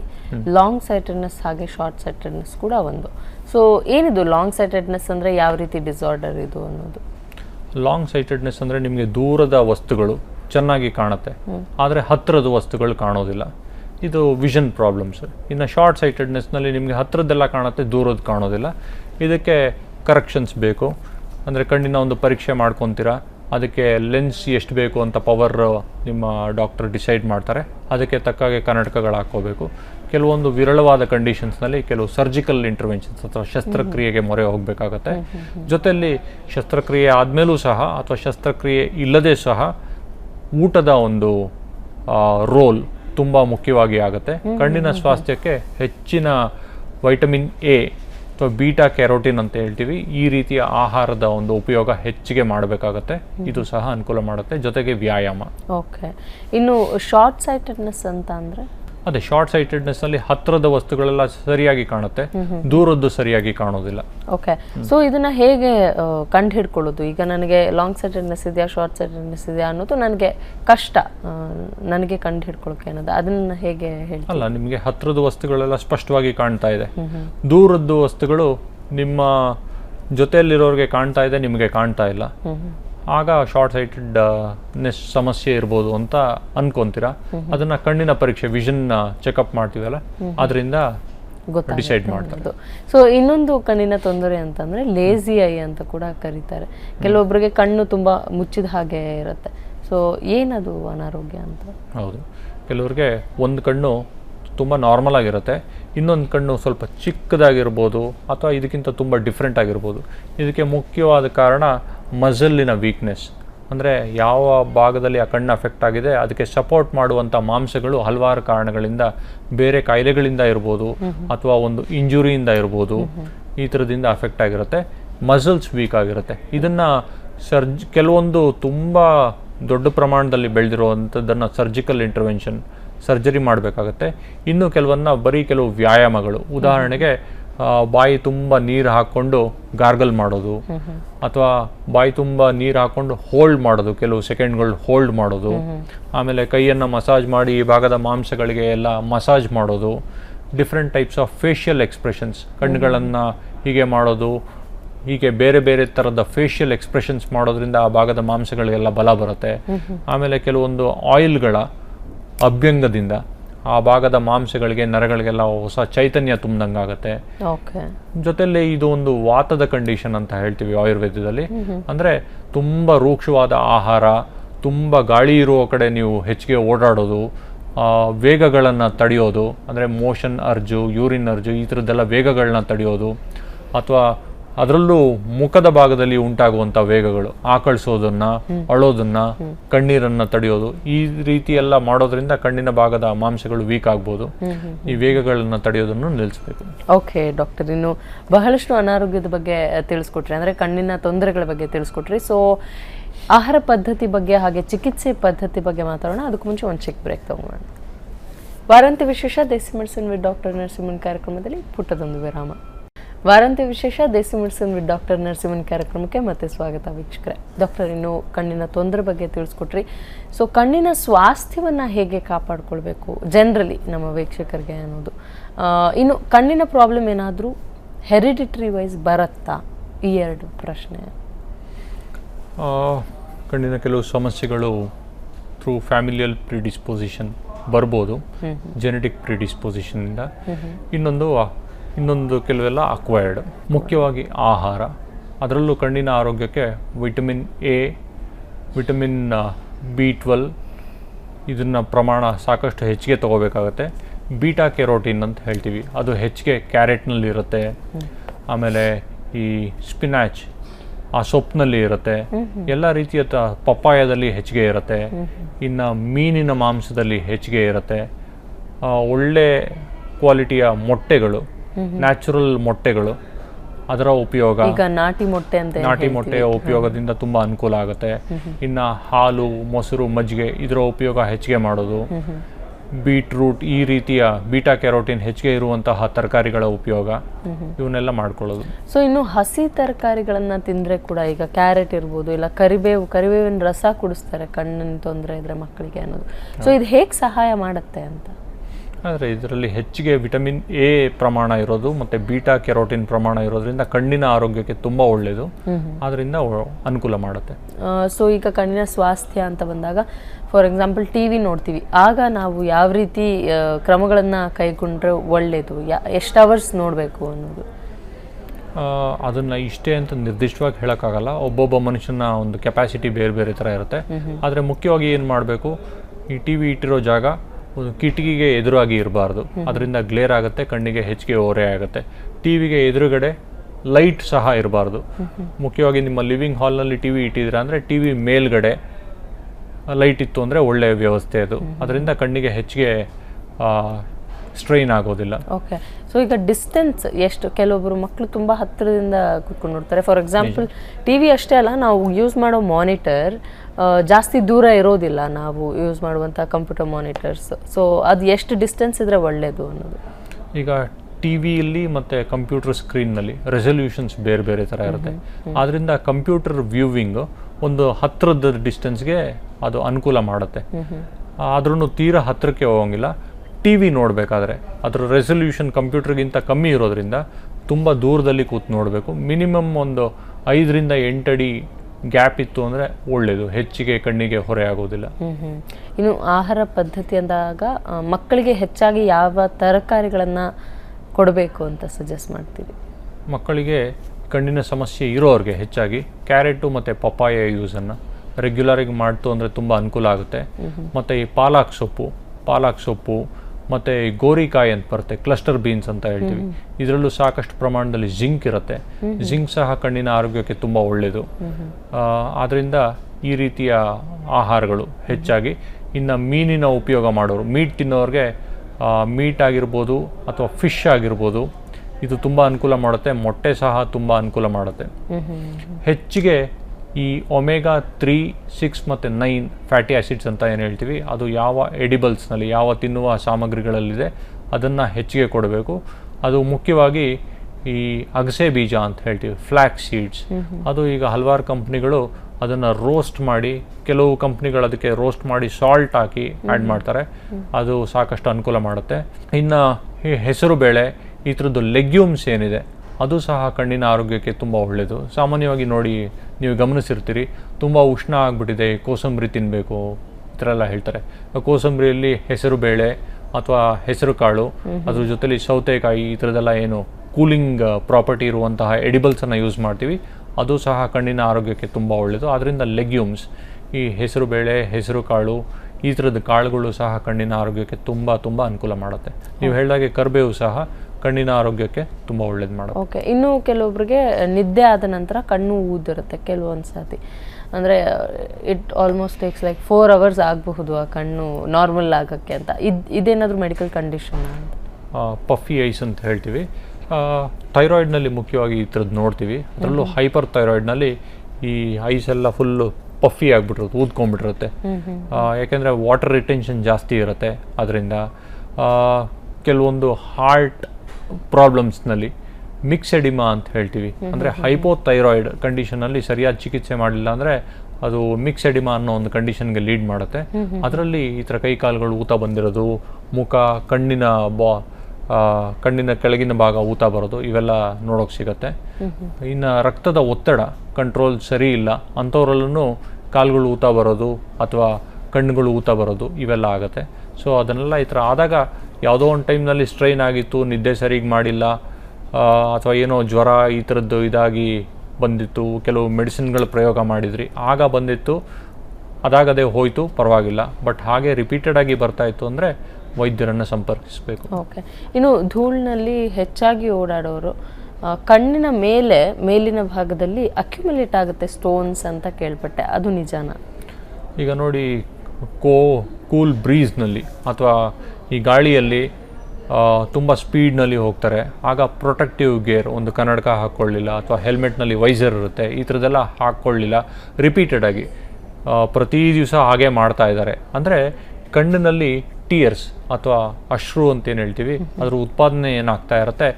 ಲಾಂಗ್ ಸೈಟೆಡ್ನೆಸ್ ಹಾಗೆ ಶಾರ್ಟ್ ಸೈಟೆಡ್ನೆಸ್ ಕೂಡ ಒಂದು. ಸೊ ಏನಿದು ಲಾಂಗ್ ಸೈಟೆಡ್ನೆಸ್ ಅಂದರೆ ಯಾವ ರೀತಿ ಡಿಸಾರ್ಡರ್ ಇದು ಅನ್ನೋದು? ಲಾಂಗ್ ಸೈಟೆಡ್ನೆಸ್ ಅಂದರೆ ನಿಮಗೆ ದೂರದ ವಸ್ತುಗಳು ಚೆನ್ನಾಗಿ ಕಾಣುತ್ತೆ. ಆದರೆ ಹತ್ತಿರದ ವಸ್ತುಗಳು ಕಾಣೋದಿಲ್ಲ. ಇದು ವಿಷನ್ ಪ್ರಾಬ್ಲಮ್ಸ್. ಇನ್ನು ಶಾರ್ಟ್ ಸೈಟೆಡ್ನೆಸ್ನಲ್ಲಿ ನಿಮಗೆ ಹತ್ತಿರದ್ದೆಲ್ಲ ಕಾಣುತ್ತೆ ದೂರದ್ದು ಕಾಣೋದಿಲ್ಲ. ಇದಕ್ಕೆ ಕರೆಕ್ಷನ್ಸ್ ಬೇಕು. ಅಂದರೆ ಕಣ್ಣಿನ ಒಂದು ಪರೀಕ್ಷೆ ಮಾಡ್ಕೊತೀರಾ ಅದಕ್ಕೆ ಲೆನ್ಸ್ ಎಷ್ಟು ಬೇಕು ಅಂತ ಪವರ್ ನಿಮ್ಮ ಡಾಕ್ಟರ್ ಡಿಸೈಡ್ ಮಾಡ್ತಾರೆ. ಅದಕ್ಕೆ ತಕ್ಕ ಹಾಗೆ ಕನ್ನಡಕಗಳು ಹಾಕ್ಕೋಬೇಕು. ಕೆಲವೊಂದು ವಿರಳವಾದ ಕಂಡೀಷನ್ಸ್ನಲ್ಲಿ ಕೆಲವು ಸರ್ಜಿಕಲ್ ಇಂಟರ್ವೆನ್ಷನ್ಸ್ ಅಥವಾ ಶಸ್ತ್ರಕ್ರಿಯೆಗೆ ಮೊರೆ ಹೋಗಬೇಕಾಗತ್ತೆ. ಜೊತೆಯಲ್ಲಿ ಶಸ್ತ್ರಕ್ರಿಯೆ ಆದಮೇಲೂ ಸಹ ಅಥವಾ ಶಸ್ತ್ರಕ್ರಿಯೆ ಇಲ್ಲದೆ ಸಹ ಊಟದ ಒಂದು ರೋಲ್ ತುಂಬ ಮುಖ್ಯವಾಗಿ ಆಗುತ್ತೆ. ಕಣ್ಣಿನ ಸ್ವಾಸ್ಥ್ಯಕ್ಕೆ ಹೆಚ್ಚಿನ ವೈಟಮಿನ್ ಎ ಅಥವಾ ಬೀಟಾ ಕ್ಯಾರೋಟಿನ್ ಅಂತ ಹೇಳ್ತೀವಿ ಈ ರೀತಿಯ ಆಹಾರದ ಒಂದು ಉಪಯೋಗ ಹೆಚ್ಚಿಗೆ ಮಾಡಬೇಕಾಗತ್ತೆ. ಇದು ಸಹ ಅನುಕೂಲ ಮಾಡುತ್ತೆ ಜೊತೆಗೆ ವ್ಯಾಯಾಮ. ಓಕೆ. ಇನ್ನು ಶಾರ್ಟ್ ಸೈಟೆಡ್ನೆಸ್ ಅಂತ ಅಂದರೆ? ಅದೇ ಶಾರ್ಟ್ ಸೈಟೆಡ್ನೆಸ್ ಅಲ್ಲಿ ಹತ್ತಿರದ ವಸ್ತುಗಳೆಲ್ಲ ಸರಿಯಾಗಿ ಕಾಣುತ್ತೆ. ದೂರದ್ದು ಸರಿಯಾಗಿ ಕಾಣೋದಿಲ್ಲ ಓಕೆ ಸೊ ಇದನ್ನ ಹೇಗೆ ಕಂಡು ಹಿಡ್ಕೊಳ್ಳೋದು ಈಗ ನನಗೆ ಲಾಂಗ್ ಸೈಟೆಡ್ನೆಸ್ ಇದೆಯಾ ಶಾರ್ಟ್ ಸೈಟೆಡ್ನೆಸ್ ಇದೆಯಾ ಅನ್ನೋದು ನನಗೆ ಕಷ್ಟ. ನನಗೆ ಕಂಡು ಹಿಡ್ಕೊಳ್ಳೋಕೆ ಅನ್ನೋದು. ಅದನ್ನ ಹೇಗೆ ಹೇಳಿ ಅಲ್ಲ ನಿಮಗೆ ಹತ್ತಿರದ ವಸ್ತುಗಳೆಲ್ಲ ಸ್ಪಷ್ಟವಾಗಿ ಕಾಣ್ತಾ ಇದೆ. ದೂರದ್ದು ವಸ್ತುಗಳು ನಿಮ್ಮ ಜೊತೆಯಲ್ಲಿರೋರಿಗೆ ಕಾಣ್ತಾ ಇದೆ ನಿಮಗೆ ಕಾಣ್ತಾ ಇಲ್ಲ. ಆಗ ಶಾರ್ಟ್ ಸೈಟೆಡ್ ನೆಸ್ ಸಮಸ್ಯೆ ಇರ್ಬೋದು ಅಂತ ಅನ್ಕೊಂತೀರಾ? ಅದನ್ನ ಕಣ್ಣಿನ ಪರೀಕ್ಷೆ ವಿಷನ್ ಚೆಕಪ್ ಮಾಡ್ತೀವಲ್ಲ? ಅದರಿಂದ ಡಿಸೈಡ್ ಮಾಡ್ತಾರೆ. ಸೊ ಇನ್ನೊಂದು ಕಣ್ಣಿನ ತೊಂದರೆ ಅಂತಂದ್ರೆ ಲೇಜಿ ಐ ಅಂತ ಕೂಡ ಕರೀತಾರೆ. ಕೆಲವೊಬ್ಬರಿಗೆ ಕಣ್ಣು ತುಂಬಾ ಮುಚ್ಚಿದ ಹಾಗೆ ಇರುತ್ತೆ. ಸೊ ಏನದು ಅನಾರೋಗ್ಯ ಅಂತ? ಹೌದು. ಕೆಲವ್ರಿಗೆ ಒಂದು ಕಣ್ಣು ತುಂಬ ನಾರ್ಮಲ್ ಆಗಿರುತ್ತೆ. ಇನ್ನೊಂದು ಕಣ್ಣು ಸ್ವಲ್ಪ ಚಿಕ್ಕದಾಗಿರ್ಬೋದು ಅಥವಾ ಇದಕ್ಕಿಂತ ತುಂಬ ಡಿಫ್ರೆಂಟ್ ಆಗಿರ್ಬೋದು. ಇದಕ್ಕೆ ಮುಖ್ಯವಾದ ಕಾರಣ ಮಜಲ್ಲಿನ ವೀಕ್ನೆಸ್ ಅಂದರೆ ಯಾವ ಭಾಗದಲ್ಲಿ ಆ ಕಣ್ಣು ಅಫೆಕ್ಟ್ ಆಗಿದೆ ಅದಕ್ಕೆ ಸಪೋರ್ಟ್ ಮಾಡುವಂಥ ಮಾಂಸಗಳು ಹಲವಾರು ಕಾರಣಗಳಿಂದ ಬೇರೆ ಕಾಯಿಲೆಗಳಿಂದ ಇರ್ಬೋದು ಅಥವಾ ಒಂದು ಇಂಜುರಿಯಿಂದ ಇರ್ಬೋದು ಈ ಥರದಿಂದ ಅಫೆಕ್ಟ್ ಆಗಿರುತ್ತೆ. ಮಸಲ್ಸ್ ವೀಕ್ ಆಗಿರುತ್ತೆ. ಇದನ್ನು ಸರ್ಜ್ ಕೆಲವೊಂದು ತುಂಬ ದೊಡ್ಡ ಪ್ರಮಾಣದಲ್ಲಿ ಬೆಳೆದಿರುವಂಥದ್ದನ್ನು ಸರ್ಜಿಕಲ್ ಇಂಟರ್ವೆನ್ಷನ್ ಸರ್ಜರಿ ಮಾಡಬೇಕಾಗತ್ತೆ. ಇನ್ನು ಕೆಲವನ್ನ ಬರೀ ಕೆಲವು ವ್ಯಾಯಾಮಗಳು. ಉದಾಹರಣೆಗೆ ಬಾಯಿ ತುಂಬ ನೀರು ಹಾಕ್ಕೊಂಡು ಗಾರ್ಗಲ್ ಮಾಡೋದು. ಅಥವಾ ಬಾಯಿ ತುಂಬ ನೀರು ಹಾಕ್ಕೊಂಡು ಹೋಲ್ಡ್ ಮಾಡೋದು ಕೆಲವು ಸೆಕೆಂಡ್ಗಳು ಹೋಲ್ಡ್ ಮಾಡೋದು. ಆಮೇಲೆ ಕೈಯನ್ನು ಮಸಾಜ್ ಮಾಡಿ ಈ ಭಾಗದ ಮಾಂಸಗಳಿಗೆ ಎಲ್ಲ ಮಸಾಜ್ ಮಾಡೋದು. Different types of facial expressions ಕಣ್ಣುಗಳನ್ನು ಹೀಗೆ ಮಾಡೋದು. ಹೀಗೆ ಬೇರೆ ಬೇರೆ ಥರದ ಫೇಶಿಯಲ್ ಎಕ್ಸ್ಪ್ರೆಷನ್ಸ್ ಮಾಡೋದ್ರಿಂದ ಆ ಭಾಗದ ಮಾಂಸಗಳಿಗೆಲ್ಲ ಬಲ ಬರುತ್ತೆ. ಆಮೇಲೆ ಕೆಲವೊಂದು ಆಯಿಲ್ಗಳ ಅಭ್ಯಂಗದಿಂದ ಆ ಭಾಗದ ಮಾಂಸಗಳಿಗೆ ನರಗಳಿಗೆಲ್ಲ ಹೊಸ ಚೈತನ್ಯ ತುಂಬ್ದಂಗಾಗತ್ತೆ ಜೊತೆಲಿ ಇದು ಒಂದು ವಾತದ ಕಂಡೀಷನ್ ಅಂತ ಹೇಳ್ತೀವಿ ಆಯುರ್ವೇದದಲ್ಲಿ. ಅಂದ್ರೆ ತುಂಬಾ ರೂಕ್ಷವಾದ ಆಹಾರ ತುಂಬ ಗಾಳಿ ಇರುವ ಕಡೆ ನೀವು ಹೆಚ್ಚಿಗೆ ಓಡಾಡೋದು ವೇಗಗಳನ್ನು ತಡೆಯೋದು ಅಂದರೆ ಮೋಷನ್ ಅರ್ಜು ಯೂರಿನ್ ಅರ್ಜು ಈ ಥರದ್ದೆಲ್ಲ ವೇಗಗಳನ್ನ ತಡೆಯೋದು ಅಥವಾ ಅದರಲ್ಲೂ ಮುಖದ ಭಾಗದಲ್ಲಿ ಉಂಟಾಗುವಂತ ವೇಗಗಳು ಆಕಳಿಸೋದನ್ನ ಅಳೋದನ್ನ ಕಣ್ಣೀರನ್ನ ತಡೆಯೋದು ಈ ರೀತಿ ಎಲ್ಲ ಮಾಡೋದ್ರಿಂದ ಕಣ್ಣಿನ ಭಾಗದ ಮಾಂಸಗಳು ವೀಕ್ ಆಗ್ಬೋದು. ಈ ವೇಗಗಳನ್ನ ತಡೆಯೋದನ್ನು ನಿಲ್ಲಿಸಬೇಕು. Okay doctor. ಇನ್ನು ಬಹಳಷ್ಟು ಅನಾರೋಗ್ಯದ ಬಗ್ಗೆ ತಿಳಿಸ್ಕೊಟ್ರಿ ಅಂದ್ರೆ ಕಣ್ಣಿನ ತೊಂದರೆಗಳ ಬಗ್ಗೆ ತಿಳಿಸ್ಕೊಟ್ರಿ. ಸೊ ಆಹಾರ ಪದ್ಧತಿ ಬಗ್ಗೆ ಹಾಗೆ ಚಿಕಿತ್ಸೆ ಪದ್ಧತಿ ಬಗ್ಗೆ ಮಾತಾಡೋಣ. ಅದಕ್ಕೂ ಮುಂಚೆ ಒಂದು ಚೆಕ್ ಬ್ರೇಕ್ ತಗೋಣ ವಾರಾಂತ್ಯ ವಿಶೇಷ desi medicine with doctor Narasimhan ಕಾರ್ಯಕ್ರಮದಲ್ಲಿ ಪುಟ್ಟದೊಂದು ವಿರಾಮ. ವಾರಾಂತ್ಯ ವಿಶೇಷ desi medicine with doctor Narasimhan ಕಾರ್ಯಕ್ರಮಕ್ಕೆ ಮತ್ತೆ ಸ್ವಾಗತ ವೀಕ್ಷಕರೇ. ಡಾಕ್ಟರ್ ಇನ್ನು ಕಣ್ಣಿನ ತೊಂದರೆ ಬಗ್ಗೆ ತಿಳಿಸ್ಕೊಟ್ರಿ. ಸೊ ಕಣ್ಣಿನ ಸ್ವಾಸ್ಥ್ಯವನ್ನು ಹೇಗೆ ಕಾಪಾಡಿಕೊಳ್ಬೇಕು ಜನರಲಿ ನಮ್ಮ ವೀಕ್ಷಕರಿಗೆ ಅನ್ನೋದು. ಇನ್ನು ಕಣ್ಣಿನ ಪ್ರಾಬ್ಲಮ್ ಏನಾದರೂ ಹೆರಿಡಿಟ್ರಿ ವೈಸ್ ಬರುತ್ತಾ? ಈ ಎರಡು ಪ್ರಶ್ನೆ. ಕಣ್ಣಿನ ಕೆಲವು ಸಮಸ್ಯೆಗಳು ಥ್ರೂ ಫ್ಯಾಮಿಲಿಯಲ್ ಪ್ರಿಡಿಸ್ಪೋಸಿಷನ್ ಬರ್ಬೋದು. ಜೆನೆಟಿಕ್ ಪ್ರಿಡಿಸ್ಪೊಸಿಷನ್ನಿಂದ ಇನ್ನೊಂದು ಇನ್ನೊಂದು ಕೆಲವೆಲ್ಲ ಅಕ್ವೈರ್ಡ್ ಮುಖ್ಯವಾಗಿ ಆಹಾರ. ಅದರಲ್ಲೂ ಕಣ್ಣಿನ ಆರೋಗ್ಯಕ್ಕೆ vitamin A vitamin B twelve ಇದನ್ನು ಪ್ರಮಾಣ ಸಾಕಷ್ಟು ಹೆಚ್ಚಿಗೆ ತಗೋಬೇಕಾಗತ್ತೆ. ಬೀಟಾ ಕೆರೋಟಿನ್ ಅಂತ ಹೇಳ್ತೀವಿ. ಅದು ಹೆಚ್ಚಿಗೆ ಕ್ಯಾರೆಟ್ನಲ್ಲಿ ಇರುತ್ತೆ. ಆಮೇಲೆ ಈ ಸ್ಪಿನಾಚ್ ಆ ಸೊಪ್ಪಿನಲ್ಲಿ ಇರುತ್ತೆ. ಎಲ್ಲ ರೀತಿಯ ಪಪ್ಪಾಯದಲ್ಲಿ ಹೆಚ್ಚಿಗೆ ಇರುತ್ತೆ. ಇನ್ನು ಮೀನಿನ ಮಾಂಸದಲ್ಲಿ ಹೆಚ್ಚಿಗೆ ಇರುತ್ತೆ. ಒಳ್ಳೆ ಕ್ವಾಲಿಟಿಯ ಮೊಟ್ಟೆಗಳು ನ್ಯಾಚುರಲ್ ಮೊಟ್ಟೆಗಳು ಅದರ ಉಪಯೋಗ. ಈಗ ನಾಟಿ ಮೊಟ್ಟೆ ಅಂತ ನಾಟಿ. ಮೊಟ್ಟೆಯ ಉಪಯೋಗದಿಂದ ತುಂಬ ಅನುಕೂಲ ಆಗುತ್ತೆ. ಇನ್ನು ಹಾಲು ಮೊಸರು ಮಜ್ಜಿಗೆ ಇದರ ಉಪಯೋಗ ಹೆಚ್ಚಿಗೆ ಮಾಡೋದು. ಬೀಟ್ರೂಟ್ ಈ ರೀತಿಯ ಬೀಟಾ ಕ್ಯಾರೋಟಿನ್ ಹೆಚ್ಚಿಗೆ ಇರುವಂತಹ ತರಕಾರಿಗಳ ಉಪಯೋಗ. ಇವನ್ನೆಲ್ಲ ಮಾಡ್ಕೊಳ್ಳೋದು. ಸೊ ಇನ್ನು ಹಸಿ ತರಕಾರಿಗಳನ್ನ ತಿಂದ್ರೆ ಕೂಡ ಈಗ ಕ್ಯಾರೆಟ್ ಇರ್ಬೋದು ಇಲ್ಲ ಕರಿಬೇವು ಕರಿಬೇವಿನ ರಸ ಕುಡಿಸ್ತಾರೆ ಕಣ್ಣಿನ ತೊಂದರೆ ಇದ್ರೆ ಮಕ್ಕಳಿಗೆ ಅನ್ನೋದು. ಸೊ ಇದು ಹೇಗೆ ಸಹಾಯ ಮಾಡುತ್ತೆ ಅಂತ? ಆದರೆ ಇದರಲ್ಲಿ ಹೆಚ್ಚಿಗೆ ವಿಟಮಿನ್ ಎ ಪ್ರಮಾಣ ಇರೋದು ಮತ್ತು ಬೀಟಾ ಕೆರೋಟಿನ್ ಪ್ರಮಾಣ ಇರೋದ್ರಿಂದ ಕಣ್ಣಿನ ಆರೋಗ್ಯಕ್ಕೆ ತುಂಬ ಒಳ್ಳೆಯದು ಅದರಿಂದ ಅನುಕೂಲ ಮಾಡುತ್ತೆ. ಸೊ ಈಗ ಕಣ್ಣಿನ ಸ್ವಾಸ್ಥ್ಯ ಅಂತ ಬಂದಾಗ ಫಾರ್ ಎಕ್ಸಾಂಪಲ್ ಟಿ ವಿ ನೋಡ್ತೀವಿ. ಆಗ ನಾವು ಯಾವ ರೀತಿ ಕ್ರಮಗಳನ್ನು ಕೈಗೊಂಡ್ರೆ ಒಳ್ಳೇದು? ಯಾ ಎಷ್ಟು ಅವರ್ಸ್ ನೋಡಬೇಕು ಅನ್ನೋದು? ಅದನ್ನು ಇಷ್ಟೇ ಅಂತ ನಿರ್ದಿಷ್ಟವಾಗಿ ಹೇಳೋಕ್ಕಾಗಲ್ಲ. ಒಬ್ಬೊಬ್ಬ ಮನುಷ್ಯನ ಒಂದು ಕೆಪಾಸಿಟಿ ಬೇರೆ ಬೇರೆ ಥರ ಇರುತ್ತೆ. ಆದರೆ ಮುಖ್ಯವಾಗಿ ಏನು ಮಾಡಬೇಕು? ಈ ಟಿ ವಿ ಇಟ್ಟಿರೋ ಜಾಗ ಕಿಟಕಿಗೆ ಎದುರಾಗಿ ಇರಬಾರ್ದು. ಅದರಿಂದ ಗ್ಲೇರ್ ಆಗುತ್ತೆ ಕಣ್ಣಿಗೆ ಹೆಚ್ಚಿಗೆ ಓರೆ ಆಗುತ್ತೆ. ಟಿ ವಿಗೆ ಎದುರುಗಡೆ ಲೈಟ್ ಸಹ ಇರಬಾರ್ದು. ಮುಖ್ಯವಾಗಿ ನಿಮ್ಮ ಲಿವಿಂಗ್ ಹಾಲ್ನಲ್ಲಿ ಟಿ ವಿ ಇಟ್ಟಿದ್ರೆ ಅಂದರೆ ಟಿ ವಿ ಮೇಲ್ಗಡೆ ಲೈಟ್ ಇತ್ತು ಅಂದರೆ ಒಳ್ಳೆಯ ವ್ಯವಸ್ಥೆ ಅದು. ಅದರಿಂದ ಕಣ್ಣಿಗೆ ಹೆಚ್ಚಿಗೆ ಸ್ಟ್ರೈನ್ ಆಗೋದಿಲ್ಲ. ಓಕೆ. ಸೊ ಈಗ ಡಿಸ್ಟೆನ್ಸ್ ಎಷ್ಟು? ಕೆಲವೊಬ್ಬರು ಮಕ್ಕಳು ತುಂಬ ಹತ್ತಿರದಿಂದ ಕೂತ್ಕೊಂಡು ನೋಡ್ತಾರೆ. ಫಾರ್ ಎಕ್ಸಾಂಪಲ್ ಟಿ ವಿ ಅಷ್ಟೇ ಅಲ್ಲ ನಾವು ಯೂಸ್ ಮಾಡೋ ಮಾನಿಟರ್ ಜಾಸ್ತಿ ದೂರ ಇರೋದಿಲ್ಲ ನಾವು ಯೂಸ್ ಮಾಡುವಂಥ ಕಂಪ್ಯೂಟರ್ ಮಾನಿಟರ್ಸ್ ಸೊ ಅದು ಎಷ್ಟು ಡಿಸ್ಟೆನ್ಸ್ ಇದ್ರೆ ಒಳ್ಳೆಯದು ಅನ್ನೋದು. ಈಗ ಟಿ ವಿಯಲ್ಲಿ ಮತ್ತು ಕಂಪ್ಯೂಟರ್ ಸ್ಕ್ರೀನ್ನಲ್ಲಿ ರೆಸೊಲ್ಯೂಷನ್ಸ್ ಬೇರೆ ಬೇರೆ ಥರ ಇರುತ್ತೆ. ಆದ್ದರಿಂದ ಕಂಪ್ಯೂಟರ್ ವ್ಯೂವಿಂಗ್ ಒಂದು ಹತ್ತಿರದ ಡಿಸ್ಟೆನ್ಸ್ಗೆ ಅದು ಅನುಕೂಲ ಮಾಡುತ್ತೆ. ಆದ್ರೂ ತೀರಾ ಹತ್ತಿರಕ್ಕೆ ಹೋಗಂಗಿಲ್ಲ. ಟಿ ವಿ ನೋಡಬೇಕಾದ್ರೆ ಅದರ ರೆಸೊಲ್ಯೂಷನ್ ಕಂಪ್ಯೂಟರ್ಗಿಂತ ಕಮ್ಮಿ ಇರೋದ್ರಿಂದ ತುಂಬ ದೂರದಲ್ಲಿ ಕೂತು ನೋಡಬೇಕು. ಮಿನಿಮಮ್ ಒಂದು ಐದರಿಂದ ಎಂಟಡಿ ಗ್ಯಾಪ್ ಇತ್ತು ಅಂದರೆ ಒಳ್ಳೆಯದು ಹೆಚ್ಚಿಗೆ ಕಣ್ಣಿಗೆ ಹೊರೆ ಆಗೋದಿಲ್ಲ. ಇನ್ನು ಆಹಾರ ಪದ್ಧತಿ ಅಂದಾಗ ಮಕ್ಕಳಿಗೆ ಹೆಚ್ಚಾಗಿ ಯಾವ ತರಕಾರಿಗಳನ್ನು ಕೊಡಬೇಕು ಅಂತ ಸಜೆಸ್ಟ್ ಮಾಡ್ತೀವಿ ಮಕ್ಕಳಿಗೆ ಕಣ್ಣಿನ ಸಮಸ್ಯೆ ಇರೋರಿಗೆ ಹೆಚ್ಚಾಗಿ ಕ್ಯಾರೆಟು ಮತ್ತು ಪಪ್ಪಾಯ ಯೂಸನ್ನು ರೆಗ್ಯುಲರಾಗಿ ಮಾಡ್ತು ಅಂದರೆ ತುಂಬ ಅನುಕೂಲ ಆಗುತ್ತೆ. ಮತ್ತು ಈ ಪಾಲಾಕ್ ಸೊಪ್ಪು ಪಾಲಾಕ್ ಸೊಪ್ಪು ಮತ್ತು ಗೋರಿಕಾಯಿ ಅಂತ ಬರುತ್ತೆ ಕ್ಲಸ್ಟರ್ ಬೀನ್ಸ್ ಅಂತ ಹೇಳ್ತೀವಿ. ಇದರಲ್ಲೂ ಸಾಕಷ್ಟು ಪ್ರಮಾಣದಲ್ಲಿ ಜಿಂಕ್ ಇರುತ್ತೆ. ಜಿಂಕ್ ಸಹ ಕಣ್ಣಿನ ಆರೋಗ್ಯಕ್ಕೆ ತುಂಬ ಒಳ್ಳೆಯದು ಆದ್ದರಿಂದ ಈ ರೀತಿಯ ಆಹಾರಗಳು ಹೆಚ್ಚಾಗಿ ಇನ್ನು ಮೀನಿನ ಉಪಯೋಗ ಮಾಡೋರು ಮೀಟ್ ತಿನ್ನೋರಿಗೆ ಮೀಟ್ ಆಗಿರ್ಬೋದು ಅಥವಾ ಫಿಶ್ ಆಗಿರ್ಬೋದು ಇದು ತುಂಬ ಅನುಕೂಲ ಮಾಡುತ್ತೆ ಮೊಟ್ಟೆ ಸಹ ತುಂಬ ಅನುಕೂಲ ಮಾಡುತ್ತೆ. ಹೆಚ್ಚಿಗೆ ಈ ಒಮೆಗಾ ತ್ರೀ ಸಿಕ್ಸ್ ಮತ್ತು ನೈನ್ ಫ್ಯಾಟಿ ಆ್ಯಸಿಡ್ಸ್ ಅಂತ ಏನು ಹೇಳ್ತೀವಿ ಅದು ಯಾವ ಎಡಿಬಲ್ಸ್ನಲ್ಲಿ ಯಾವ ತಿನ್ನುವ ಸಾಮಗ್ರಿಗಳಲ್ಲಿದೆ ಅದನ್ನು ಹೆಚ್ಚಿಗೆ ಕೊಡಬೇಕು. ಅದು ಮುಖ್ಯವಾಗಿ ಈ ಅಗಸೆ ಬೀಜ ಅಂತ ಹೇಳ್ತೀವಿ ಫ್ಲ್ಯಾಕ್ ಸೀಡ್ಸ್. ಅದು ಈಗ ಹಲವಾರು ಕಂಪ್ನಿಗಳು ಅದನ್ನು ರೋಸ್ಟ್ ಮಾಡಿ ಕೆಲವು ಕಂಪ್ನಿಗಳು ಅದಕ್ಕೆ ರೋಸ್ಟ್ ಮಾಡಿ ಸಾಲ್ಟ್ ಹಾಕಿ ಆ್ಯಡ್ ಮಾಡ್ತಾರೆ. ಅದು ಸಾಕಷ್ಟು ಅನುಕೂಲ ಮಾಡುತ್ತೆ. ಇನ್ನು ಈ ಹೆಸರು ಬೇಳೆ ಈ ಥರದ್ದು ಲೆಗ್ಯೂಮ್ಸ್ ಏನಿದೆ ಅದು ಸಹ ಕಣ್ಣಿನ ಆರೋಗ್ಯಕ್ಕೆ ತುಂಬ ಒಳ್ಳೆಯದು ಸಾಮಾನ್ಯವಾಗಿ ನೋಡಿ ನೀವು ಗಮನಿಸಿರ್ತೀರಿ ತುಂಬ ಉಷ್ಣ ಆಗಿಬಿಟ್ಟಿದೆ ಕೋಸಂಬರಿ ತಿನ್ನಬೇಕು ಈ ಥರ ಎಲ್ಲ ಹೇಳ್ತಾರೆ. ಕೋಸಂಬರಿಯಲ್ಲಿ ಹೆಸರು ಬೇಳೆ ಅಥವಾ ಹೆಸರು ಕಾಳು ಅದ್ರ ಜೊತೆಲಿ ಸೌತೆಕಾಯಿ ಈ ಥರದೆಲ್ಲ ಏನು ಕೂಲಿಂಗ್ ಪ್ರಾಪರ್ಟಿ ಇರುವಂತಹ ಎಡಿಬಲ್ಸನ್ನು ಯೂಸ್ ಮಾಡ್ತೀವಿ. ಅದು ಸಹ ಕಣ್ಣಿನ ಆರೋಗ್ಯಕ್ಕೆ ತುಂಬ ಒಳ್ಳೆಯದು ಆದ್ದರಿಂದ ಲೆಗ್ಯೂಮ್ಸ್ ಈ ಹೆಸರು ಬೇಳೆ ಹೆಸರು ಕಾಳು ಈ ಥರದ ಕಾಳುಗಳು ಸಹ ಕಣ್ಣಿನ ಆರೋಗ್ಯಕ್ಕೆ ತುಂಬ ತುಂಬ ಅನುಕೂಲ ಮಾಡುತ್ತೆ. ನೀವು ಹೇಳಿದಾಗೆ ಕರ್ಬೇವು ಸಹ ಕಣ್ಣಿನ ಆರೋಗ್ಯಕ್ಕೆ ತುಂಬ ಒಳ್ಳೇದು ಮಾಡೋದು. ಓಕೆ ಇನ್ನು ಕೆಲವೊಬ್ಬರಿಗೆ ನಿದ್ದೆ ಆದ ನಂತರ ಕಣ್ಣು ಊದಿರುತ್ತೆ ಕೆಲವೊಂದು ಸರ್ತಿ ಅಂದರೆ it almost takes like four hours ಆಗಬಹುದು ಆ ಕಣ್ಣು ನಾರ್ಮಲ್ ಆಗೋಕ್ಕೆ ಅಂತ. ಇದು ಇದೇನಾದರೂ ಮೆಡಿಕಲ್ ಕಂಡೀಷನ್ ಪಫಿ ಐಸ್ ಅಂತ ಹೇಳ್ತೀವಿ. ಥೈರಾಯ್ಡ್ನಲ್ಲಿ ಮುಖ್ಯವಾಗಿ ಈ ಥರದ್ದು ನೋಡ್ತೀವಿ. ಅದರಲ್ಲೂ ಹೈಪರ್ ಥೈರಾಯ್ಡ್ನಲ್ಲಿ ಈ ಐಸ್ ಎಲ್ಲ ಫುಲ್ಲು ಪಫಿ ಆಗಿಬಿಟ್ಟಿರುತ್ತೆ ಊದ್ಕೊಂಡ್ಬಿಟ್ಟಿರುತ್ತೆ. ಯಾಕೆಂದರೆ ವಾಟರ್ ರಿಟೆನ್ಷನ್ ಜಾಸ್ತಿ ಇರುತ್ತೆ. ಅದರಿಂದ ಕೆಲವೊಂದು ಹಾರ್ಟ್ ಪ್ರಾಬ್ಲಮ್ಸ್ನಲ್ಲಿ ಮಿಕ್ಸೆಡಿಮಾ ಅಂತ ಹೇಳ್ತೀವಿ. ಅಂದರೆ ಹೈಪೋಥೈರಾಯ್ಡ್ ಕಂಡೀಷನಲ್ಲಿ ಸರಿಯಾದ ಚಿಕಿತ್ಸೆ ಮಾಡಲಿಲ್ಲ ಅಂದರೆ ಅದು ಮಿಕ್ಸೆಡಿಮಾ ಅನ್ನೋ ಒಂದು ಕಂಡೀಷನ್ಗೆ ಲೀಡ್ ಮಾಡುತ್ತೆ. ಅದರಲ್ಲಿ ಈ ಥರ ಕೈ ಕಾಲುಗಳು ಊತ ಬಂದಿರೋದು ಮುಖ ಕಣ್ಣಿನ ಬಾ ಕಣ್ಣಿನ ಕೆಳಗಿನ ಭಾಗ ಊತ ಬರೋದು ಇವೆಲ್ಲ ನೋಡೋಕೆ ಸಿಗತ್ತೆ. ಇನ್ನು ರಕ್ತದ ಒತ್ತಡ ಕಂಟ್ರೋಲ್ ಸರಿ ಇಲ್ಲ ಅಂಥವ್ರಲ್ಲೂ ಕಾಲುಗಳು ಊತ ಬರೋದು ಅಥವಾ ಕಣ್ಣುಗಳು ಊತ ಬರೋದು ಇವೆಲ್ಲ ಆಗುತ್ತೆ. ಸೊ ಅದನ್ನೆಲ್ಲ ಈ ಥರ ಆದಾಗ ಯಾವುದೋ ಒಂದು ಟೈಮ್ನಲ್ಲಿ ಸ್ಟ್ರೈನ್ ಆಗಿತ್ತು ನಿದ್ದೆ ಸರಿಗೆ ಮಾಡಿಲ್ಲ ಅಥವಾ ಏನೋ ಜ್ವರ ಈ ಥರದ್ದು ಇದಾಗಿ ಬಂದಿತ್ತು ಕೆಲವು ಮೆಡಿಸಿನ್ಗಳು ಪ್ರಯೋಗ ಮಾಡಿದ್ರಿ ಆಗ ಬಂದಿತ್ತು ಅದಾಗದೇ ಹೋಯಿತು ಪರವಾಗಿಲ್ಲ. ಬಟ್ ಹಾಗೆ ರಿಪೀಟೆಡ್ ಆಗಿ ಬರ್ತಾ ಇತ್ತು ಅಂದರೆ ವೈದ್ಯರನ್ನು ಸಂಪರ್ಕಿಸಬೇಕು. ಓಕೆ. ಇನ್ನು ಧೂಳಿನಲ್ಲಿ ಹೆಚ್ಚಾಗಿ ಓಡಾಡೋರು ಕಣ್ಣಿನ ಮೇಲೆ ಮೇಲಿನ ಭಾಗದಲ್ಲಿ ಅಕ್ಯುಮುಲೇಟ್ ಆಗುತ್ತೆ ಸ್ಟೋನ್ಸ್ ಅಂತ ಕೇಳ್ಪಟ್ಟೆ. ಅದು ನಿಜಾನ? ಈಗ ನೋಡಿ ಕೋ ಕೂಲ್ ಬ್ರೀಸ್ನಲ್ಲಿ ಅಥವಾ ಈ ಗಾಳಿಯಲ್ಲಿ ತುಂಬ ಸ್ಪೀಡ್ನಲ್ಲಿ ಹೋಗ್ತಾರೆ. ಆಗ ಪ್ರೊಟೆಕ್ಟಿವ್ ಗೇರ್ ಒಂದು ಕನ್ನಡಕ ಹಾಕ್ಕೊಳ್ಳಿಲ್ಲ ಅಥವಾ ಹೆಲ್ಮೆಟ್ನಲ್ಲಿ ವೈಸರ್ ಇರುತ್ತೆ. ಈ ಥರದ್ದೆಲ್ಲ ಹಾಕ್ಕೊಳ್ಳಿಲ್ಲ ರಿಪೀಟೆಡಾಗಿ ಪ್ರತಿ ದಿವಸ ಹಾಗೆ ಮಾಡ್ತಾ ಇದ್ದಾರೆ. ಅಂದರೆ ಕಣ್ಣಿನಲ್ಲಿ ಟಿಯರ್ಸ್ ಅಥವಾ ಅಶ್ರು ಅಂತ ಏನು ಹೇಳ್ತೀವಿ, ಅದರ ಉತ್ಪಾದನೆ ಏನಾಗ್ತಾ ಇರುತ್ತೆ,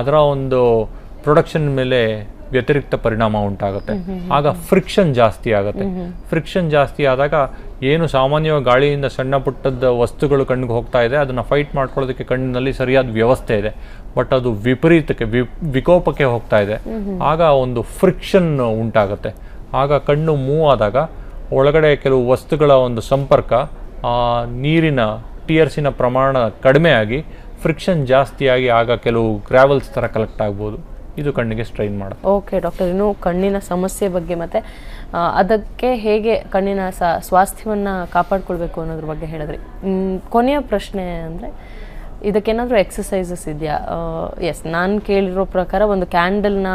ಅದರ ಒಂದು ಪ್ರೊಡಕ್ಷನ್ ಮೇಲೆ ವ್ಯತಿರಿಕ್ತ ಪರಿಣಾಮ ಉಂಟಾಗುತ್ತೆ. ಆಗ ಫ್ರಿಕ್ಷನ್ ಜಾಸ್ತಿ ಆಗುತ್ತೆ. ಫ್ರಿಕ್ಷನ್ ಜಾಸ್ತಿ ಆದಾಗ ಏನು ಸಾಮಾನ್ಯವಾಗಿ ಗಾಳಿಯಿಂದ ಸಣ್ಣ ಪುಟ್ಟದ ವಸ್ತುಗಳು ಕಣ್ಣಿಗೆ ಹೋಗ್ತಾ ಇದೆ ಅದನ್ನು ಫೈಟ್ ಮಾಡ್ಕೊಳ್ಳೋದಕ್ಕೆ ಕಣ್ಣಿನಲ್ಲಿ ಸರಿಯಾದ ವ್ಯವಸ್ಥೆ ಇದೆ. ಬಟ್ ಅದು ವಿಪರೀತಕ್ಕೆ ವಿ ವಿಕೋಪಕ್ಕೆ ಹೋಗ್ತಾ ಇದೆ. ಆಗ ಒಂದು ಫ್ರಿಕ್ಷನ್ ಉಂಟಾಗುತ್ತೆ. ಆಗ ಕಣ್ಣು ಮೂವ್ ಆದಾಗ ಒಳಗಡೆ ಕೆಲವು ವಸ್ತುಗಳ ಒಂದು ಸಂಪರ್ಕ ಆ ನೀರಿನ ಟಿಯರ್ಸಿನ ಪ್ರಮಾಣ ಕಡಿಮೆ ಆಗಿ ಫ್ರಿಕ್ಷನ್ ಜಾಸ್ತಿಯಾಗಿ ಆಗ ಕೆಲವು ಗ್ರಾವೆಲ್ಸ್ ಥರ ಕಲೆಕ್ಟ್ ಆಗ್ಬೋದು. ಇದು ಕಣ್ಣಿಗೆ ಸ್ಟ್ರೈನ್ ಮಾಡುತ್ತೆ. ಓಕೆ ಡಾಕ್ಟರ್ ಇನ್ನು ಕಣ್ಣಿನ ಸಮಸ್ಯೆ ಬಗ್ಗೆ ಮತ್ತೆ ಅದಕ್ಕೆ ಹೇಗೆ ಕಣ್ಣಿನ ಸ್ವಾಸ್ಥ್ಯವನ್ನು ಕಾಪಾಡ್ಕೊಳ್ಬೇಕು ಅನ್ನೋದ್ರ ಬಗ್ಗೆ ಹೇಳಿದ್ರಿ. ಕೊನೆಯ ಪ್ರಶ್ನೆ ಅಂದರೆ, ಇದಕ್ಕೇನಾದರೂ ಎಕ್ಸಸೈಸಸ್ ಇದೆಯಾ? ಎಸ್ ನಾನು ಕೇಳಿರೋ ಪ್ರಕಾರ ಒಂದು ಕ್ಯಾಂಡಲ್ನ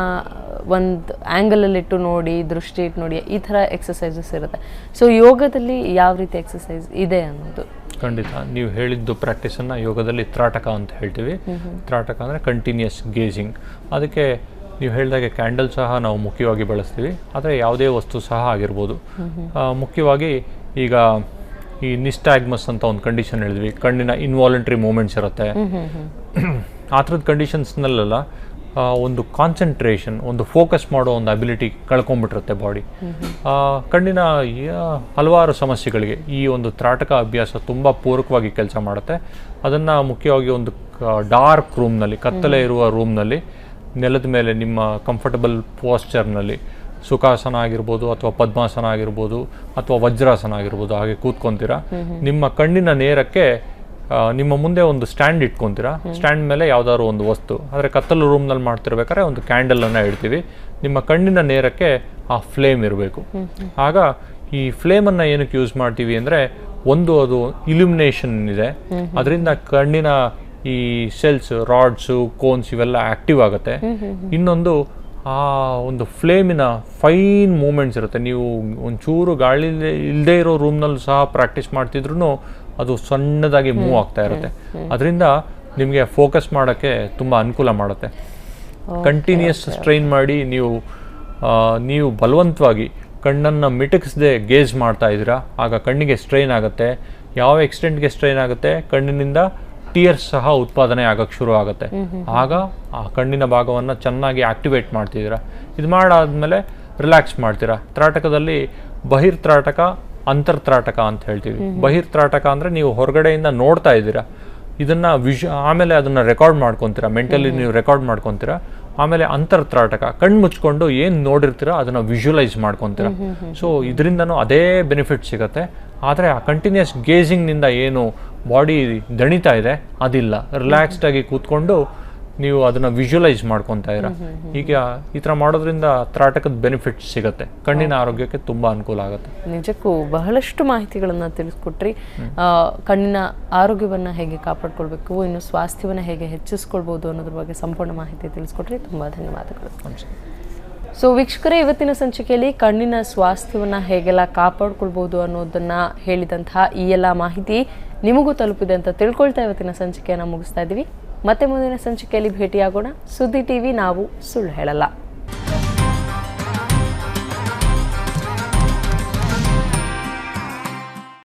ಒಂದು ಆ್ಯಂಗಲಲ್ಲಿಟ್ಟು ನೋಡಿ, ದೃಷ್ಟಿ ಇಟ್ಟು ನೋಡಿ, ಈ ಥರ ಎಕ್ಸಸೈಸಸ್ ಇರುತ್ತೆ. ಸೊ ಯೋಗದಲ್ಲಿ ಯಾವ ರೀತಿ ಎಕ್ಸಸೈಸ್ ಇದೆ ಅನ್ನೋದು? ಖಂಡಿತ. ನೀವು ಹೇಳಿದ್ದು ಪ್ರಾಕ್ಟೀಸನ್ನ ಯೋಗದಲ್ಲಿ ತ್ರಾಟಕ ಅಂತ ಹೇಳ್ತೀವಿ. ತ್ರಾಟಕ ಅಂದರೆ ಕಂಟಿನ್ಯೂಸ್ ಗೇಜಿಂಗ್ ಅದಕ್ಕೆ ನೀವು ಹೇಳಿದಾಗೆ ಕ್ಯಾಂಡಲ್ ಸಹ ನಾವು ಮುಖ್ಯವಾಗಿ ಬಳಸ್ತೀವಿ. ಆದರೆ ಯಾವುದೇ ವಸ್ತು ಸಹ ಆಗಿರ್ಬೋದು. ಮುಖ್ಯವಾಗಿ ಈಗ ಈ ನಿಸ್ಟಾಗ್ಮಸ್ ಅಂತ ಒಂದು ಕಂಡೀಷನ್ ಹೇಳಿದ್ವಿ. ಕಣ್ಣಿನ ಇನ್ವಾಲಂಟ್ರಿ ಮೂಮೆಂಟ್ಸ್ ಇರುತ್ತೆ. ಆ ಥರದ ಕಂಡೀಷನ್ಸ್ನಲ್ಲೆಲ್ಲ ಒಂದು ಕಾನ್ಸಂಟ್ರೇಷನ್ ಒಂದು ಫೋಕಸ್ ಮಾಡೋ ಒಂದು ಅಬಿಲಿಟಿ ಕಳ್ಕೊಂಡ್ಬಿಟ್ಟಿರುತ್ತೆ ಬಾಡಿ ಕಣ್ಣಿನ ಹಲವಾರು ಸಮಸ್ಯೆಗಳಿಗೆ ಈ ಒಂದು ತ್ರಾಟಕ ಅಭ್ಯಾಸ ತುಂಬ ಪೂರಕವಾಗಿ ಕೆಲಸ ಮಾಡುತ್ತೆ. ಅದನ್ನು ಮುಖ್ಯವಾಗಿ ಒಂದು ಡಾರ್ಕ್ ರೂಮ್ನಲ್ಲಿ ಕತ್ತಲೆ ಇರುವ ರೂಮ್ನಲ್ಲಿ ನೆಲದ ಮೇಲೆ ನಿಮ್ಮ ಕಂಫರ್ಟಬಲ್ ಪೋಸ್ಚರ್ನಲ್ಲಿ ಸುಖಾಸನ ಆಗಿರ್ಬೋದು ಅಥವಾ ಪದ್ಮಾಸನ ಆಗಿರ್ಬೋದು ಅಥವಾ ವಜ್ರಾಸನ ಆಗಿರ್ಬೋದು ಹಾಗೆ ಕೂತ್ಕೊಂತೀರಾ. ನಿಮ್ಮ ಕಣ್ಣಿನ ನೇರಕ್ಕೆ ನಿಮ್ಮ ಮುಂದೆ ಒಂದು ಸ್ಟ್ಯಾಂಡ್ ಇಟ್ಕೊಂತೀರಾ? ಸ್ಟ್ಯಾಂಡ್ ಮೇಲೆ ಯಾವ್ದಾದ್ರು ಒಂದು ವಸ್ತು. ಆದರೆ ಕತ್ತಲು ರೂಮ್ನಲ್ಲಿ ಮಾಡ್ತಿರ್ಬೇಕಾದ್ರೆ ಒಂದು ಕ್ಯಾಂಡಲನ್ನು ಇಡ್ತೀವಿ. ನಿಮ್ಮ ಕಣ್ಣಿನ ನೇರಕ್ಕೆ ಆ ಫ್ಲೇಮ್ ಇರಬೇಕು. ಆಗ ಈ ಫ್ಲೇಮನ್ನು ಏನಕ್ಕೆ ಯೂಸ್ ಮಾಡ್ತೀವಿ ಅಂದರೆ ಒಂದು ಅದು ಇಲ್ಯುಮಿನೇಷನ್ ಇದೆ. ಅದರಿಂದ ಕಣ್ಣಿನ ಈ ಸೆಲ್ಸ್ ರಾಡ್ಸು ಕೋನ್ಸ್ ಇವೆಲ್ಲ ಆಕ್ಟಿವ್ ಆಗುತ್ತೆ. ಇನ್ನೊಂದು ಆ ಒಂದು ಫ್ಲೇಮಿನ ಫೈನ್ ಮೂಮೆಂಟ್ಸ್ ಇರುತ್ತೆ. ನೀವು ಒಂಚೂರು ಗಾಳಿ ಇಲ್ಲದೆ ಇರೋ ರೂಮ್ನಲ್ಲೂ ಸಹ ಪ್ರಾಕ್ಟೀಸ್ ಮಾಡ್ತಿದ್ರು ಅದು ಸಣ್ಣದಾಗಿ ಮೂವ್ ಆಗ್ತಾ ಇರುತ್ತೆ. ಅದರಿಂದ ನಿಮಗೆ ಫೋಕಸ್ ಮಾಡೋಕ್ಕೆ ತುಂಬ ಅನುಕೂಲ ಮಾಡುತ್ತೆ. ಕಂಟಿನ್ಯೂಸ್ ಸ್ಟ್ರೈನ್ ಮಾಡಿ ನೀವು ನೀವು ಬಲವಂತವಾಗಿ ಕಣ್ಣನ್ನು ಮಿಟುಕಿಸದೆ ಗೇಜ್ ಮಾಡ್ತಾ ಇದ್ದೀರಾ ಆಗ ಕಣ್ಣಿಗೆ ಸ್ಟ್ರೈನ್ ಆಗುತ್ತೆ. ಯಾವ ಎಕ್ಸ್ಟೆಂಟ್ಗೆ ಸ್ಟ್ರೈನ್ ಆಗುತ್ತೆ? ಕಣ್ಣಿನಿಂದ ಟಿಯರ್ಸ್ ಸಹ ಉತ್ಪಾದನೆ ಆಗೋಕ್ಕೆ ಶುರು ಆಗುತ್ತೆ. ಆಗ ಆ ಕಣ್ಣಿನ ಭಾಗವನ್ನು ಚೆನ್ನಾಗಿ ಆಕ್ಟಿವೇಟ್ ಮಾಡ್ತಿದ್ದೀರಾ. ಇದು ಮಾಡಾದಮೇಲೆ ರಿಲ್ಯಾಕ್ಸ್ ಮಾಡ್ತೀರಾ. ತ್ರಾಟಕದಲ್ಲಿ ಬಹಿರ್ತ್ರಾಟಕ ಅಂತರ್ತ್ರಾಟಕ ಅಂತ ಹೇಳ್ತೀವಿ. ಬಹಿರ್ತ್ರಾಟಕ ಅಂದರೆ ನೀವು ಹೊರಗಡೆಯಿಂದ ನೋಡ್ತಾ ಇದ್ದೀರಾ. ಇದನ್ನು ವಿಶ್ ಆಮೇಲೆ ಅದನ್ನು ರೆಕಾರ್ಡ್ ಮಾಡ್ಕೊತೀರಾ. ಮೆಂಟಲಿ ನೀವು ರೆಕಾರ್ಡ್ ಮಾಡ್ಕೊತೀರಾ. ಆಮೇಲೆ ಅಂತರ್ತ್ರಾಟಕ ಕಣ್ಣು ಮುಚ್ಕೊಂಡು ಏನು ನೋಡಿರ್ತೀರಾ ಅದನ್ನು ವಿಜುವಲೈಸ್ ಮಾಡ್ಕೊತೀರ. ಸೊ ಇದರಿಂದನೂ ಅದೇ ಬೆನಿಫಿಟ್ ಸಿಗುತ್ತೆ. ಆದರೆ ಆ ಕಂಟಿನ್ಯೂಸ್ ಗೇಜಿಂಗ್ನಿಂದ ಏನು ಬಾಡಿ ದಣಿತಾ ಇದೆ ಅದಿಲ್ಲ. ರಿಲ್ಯಾಕ್ಸ್ಡ್ ಆಗಿ ಕೂತ್ಕೊಂಡು ನೀವು ಅದನ್ನ ವಿಜುವಲೈಸ್ ಮಾಡ್ಕೊತಾ ಇರ. ಈಗ ಈ ಥರ ಮಾಡೋದ್ರಿಂದ ತ್ರಾಟಕದ ಬೆನಿಫಿಟ್ ಸಿಗುತ್ತೆ. ಕಣ್ಣಿನ ಆರೋಗ್ಯಕ್ಕೆ ತುಂಬಾ ಅನುಕೂಲ ಆಗುತ್ತೆ. ನಿಜಕ್ಕೂ ಬಹಳಷ್ಟು ಮಾಹಿತಿಗಳನ್ನು ತಿಳಿಸ್ಕೊಟ್ರಿ. ಕಣ್ಣಿನ ಆರೋಗ್ಯವನ್ನ ಹೇಗೆ ಕಾಪಾಡ್ಕೊಳ್ಬೇಕು ಇನ್ನು ಸ್ವಾಸ್ಥ್ಯವನ್ನ ಹೇಗೆ ಹೆಚ್ಚಿಸ್ಕೊಳ್ಬೋದು ಅನ್ನೋದ್ರ ಬಗ್ಗೆ ಸಂಪೂರ್ಣ ಮಾಹಿತಿ ತಿಳಿಸ್ಕೊಟ್ರಿ. ತುಂಬ ಧನ್ಯವಾದಗಳು. ಸೊ ವೀಕ್ಷಕರೇ ಇವತ್ತಿನ ಸಂಚಿಕೆಯಲ್ಲಿ ಕಣ್ಣಿನ ಸ್ವಾಸ್ಥ್ಯವನ್ನು ಹೇಗೆಲ್ಲ ಕಾಪಾಡ್ಕೊಳ್ಬೋದು ಅನ್ನೋದನ್ನ ಹೇಳಿದಂತಹ ಈ ಎಲ್ಲ ಮಾಹಿತಿ ನಿಮಗೂ ತಲುಪಿದೆ ಅಂತ ತಿಳ್ಕೊಳ್ತಾ ಇವತ್ತಿನ ಸಂಚಿಕೆಯನ್ನು ಮುಗಿಸ್ತಾ ಇದ್ದೀವಿ ಮತ್ತೆ ಮುಂದಿನ ಸಂಚಿಕೆಯಲ್ಲಿ ಭೇಟಿಯಾಗೋಣ. ಸುದ್ದಿ ಟಿವಿ ನಾವು ಸುಳ್ಳು ಹೇಳಲ್ಲ.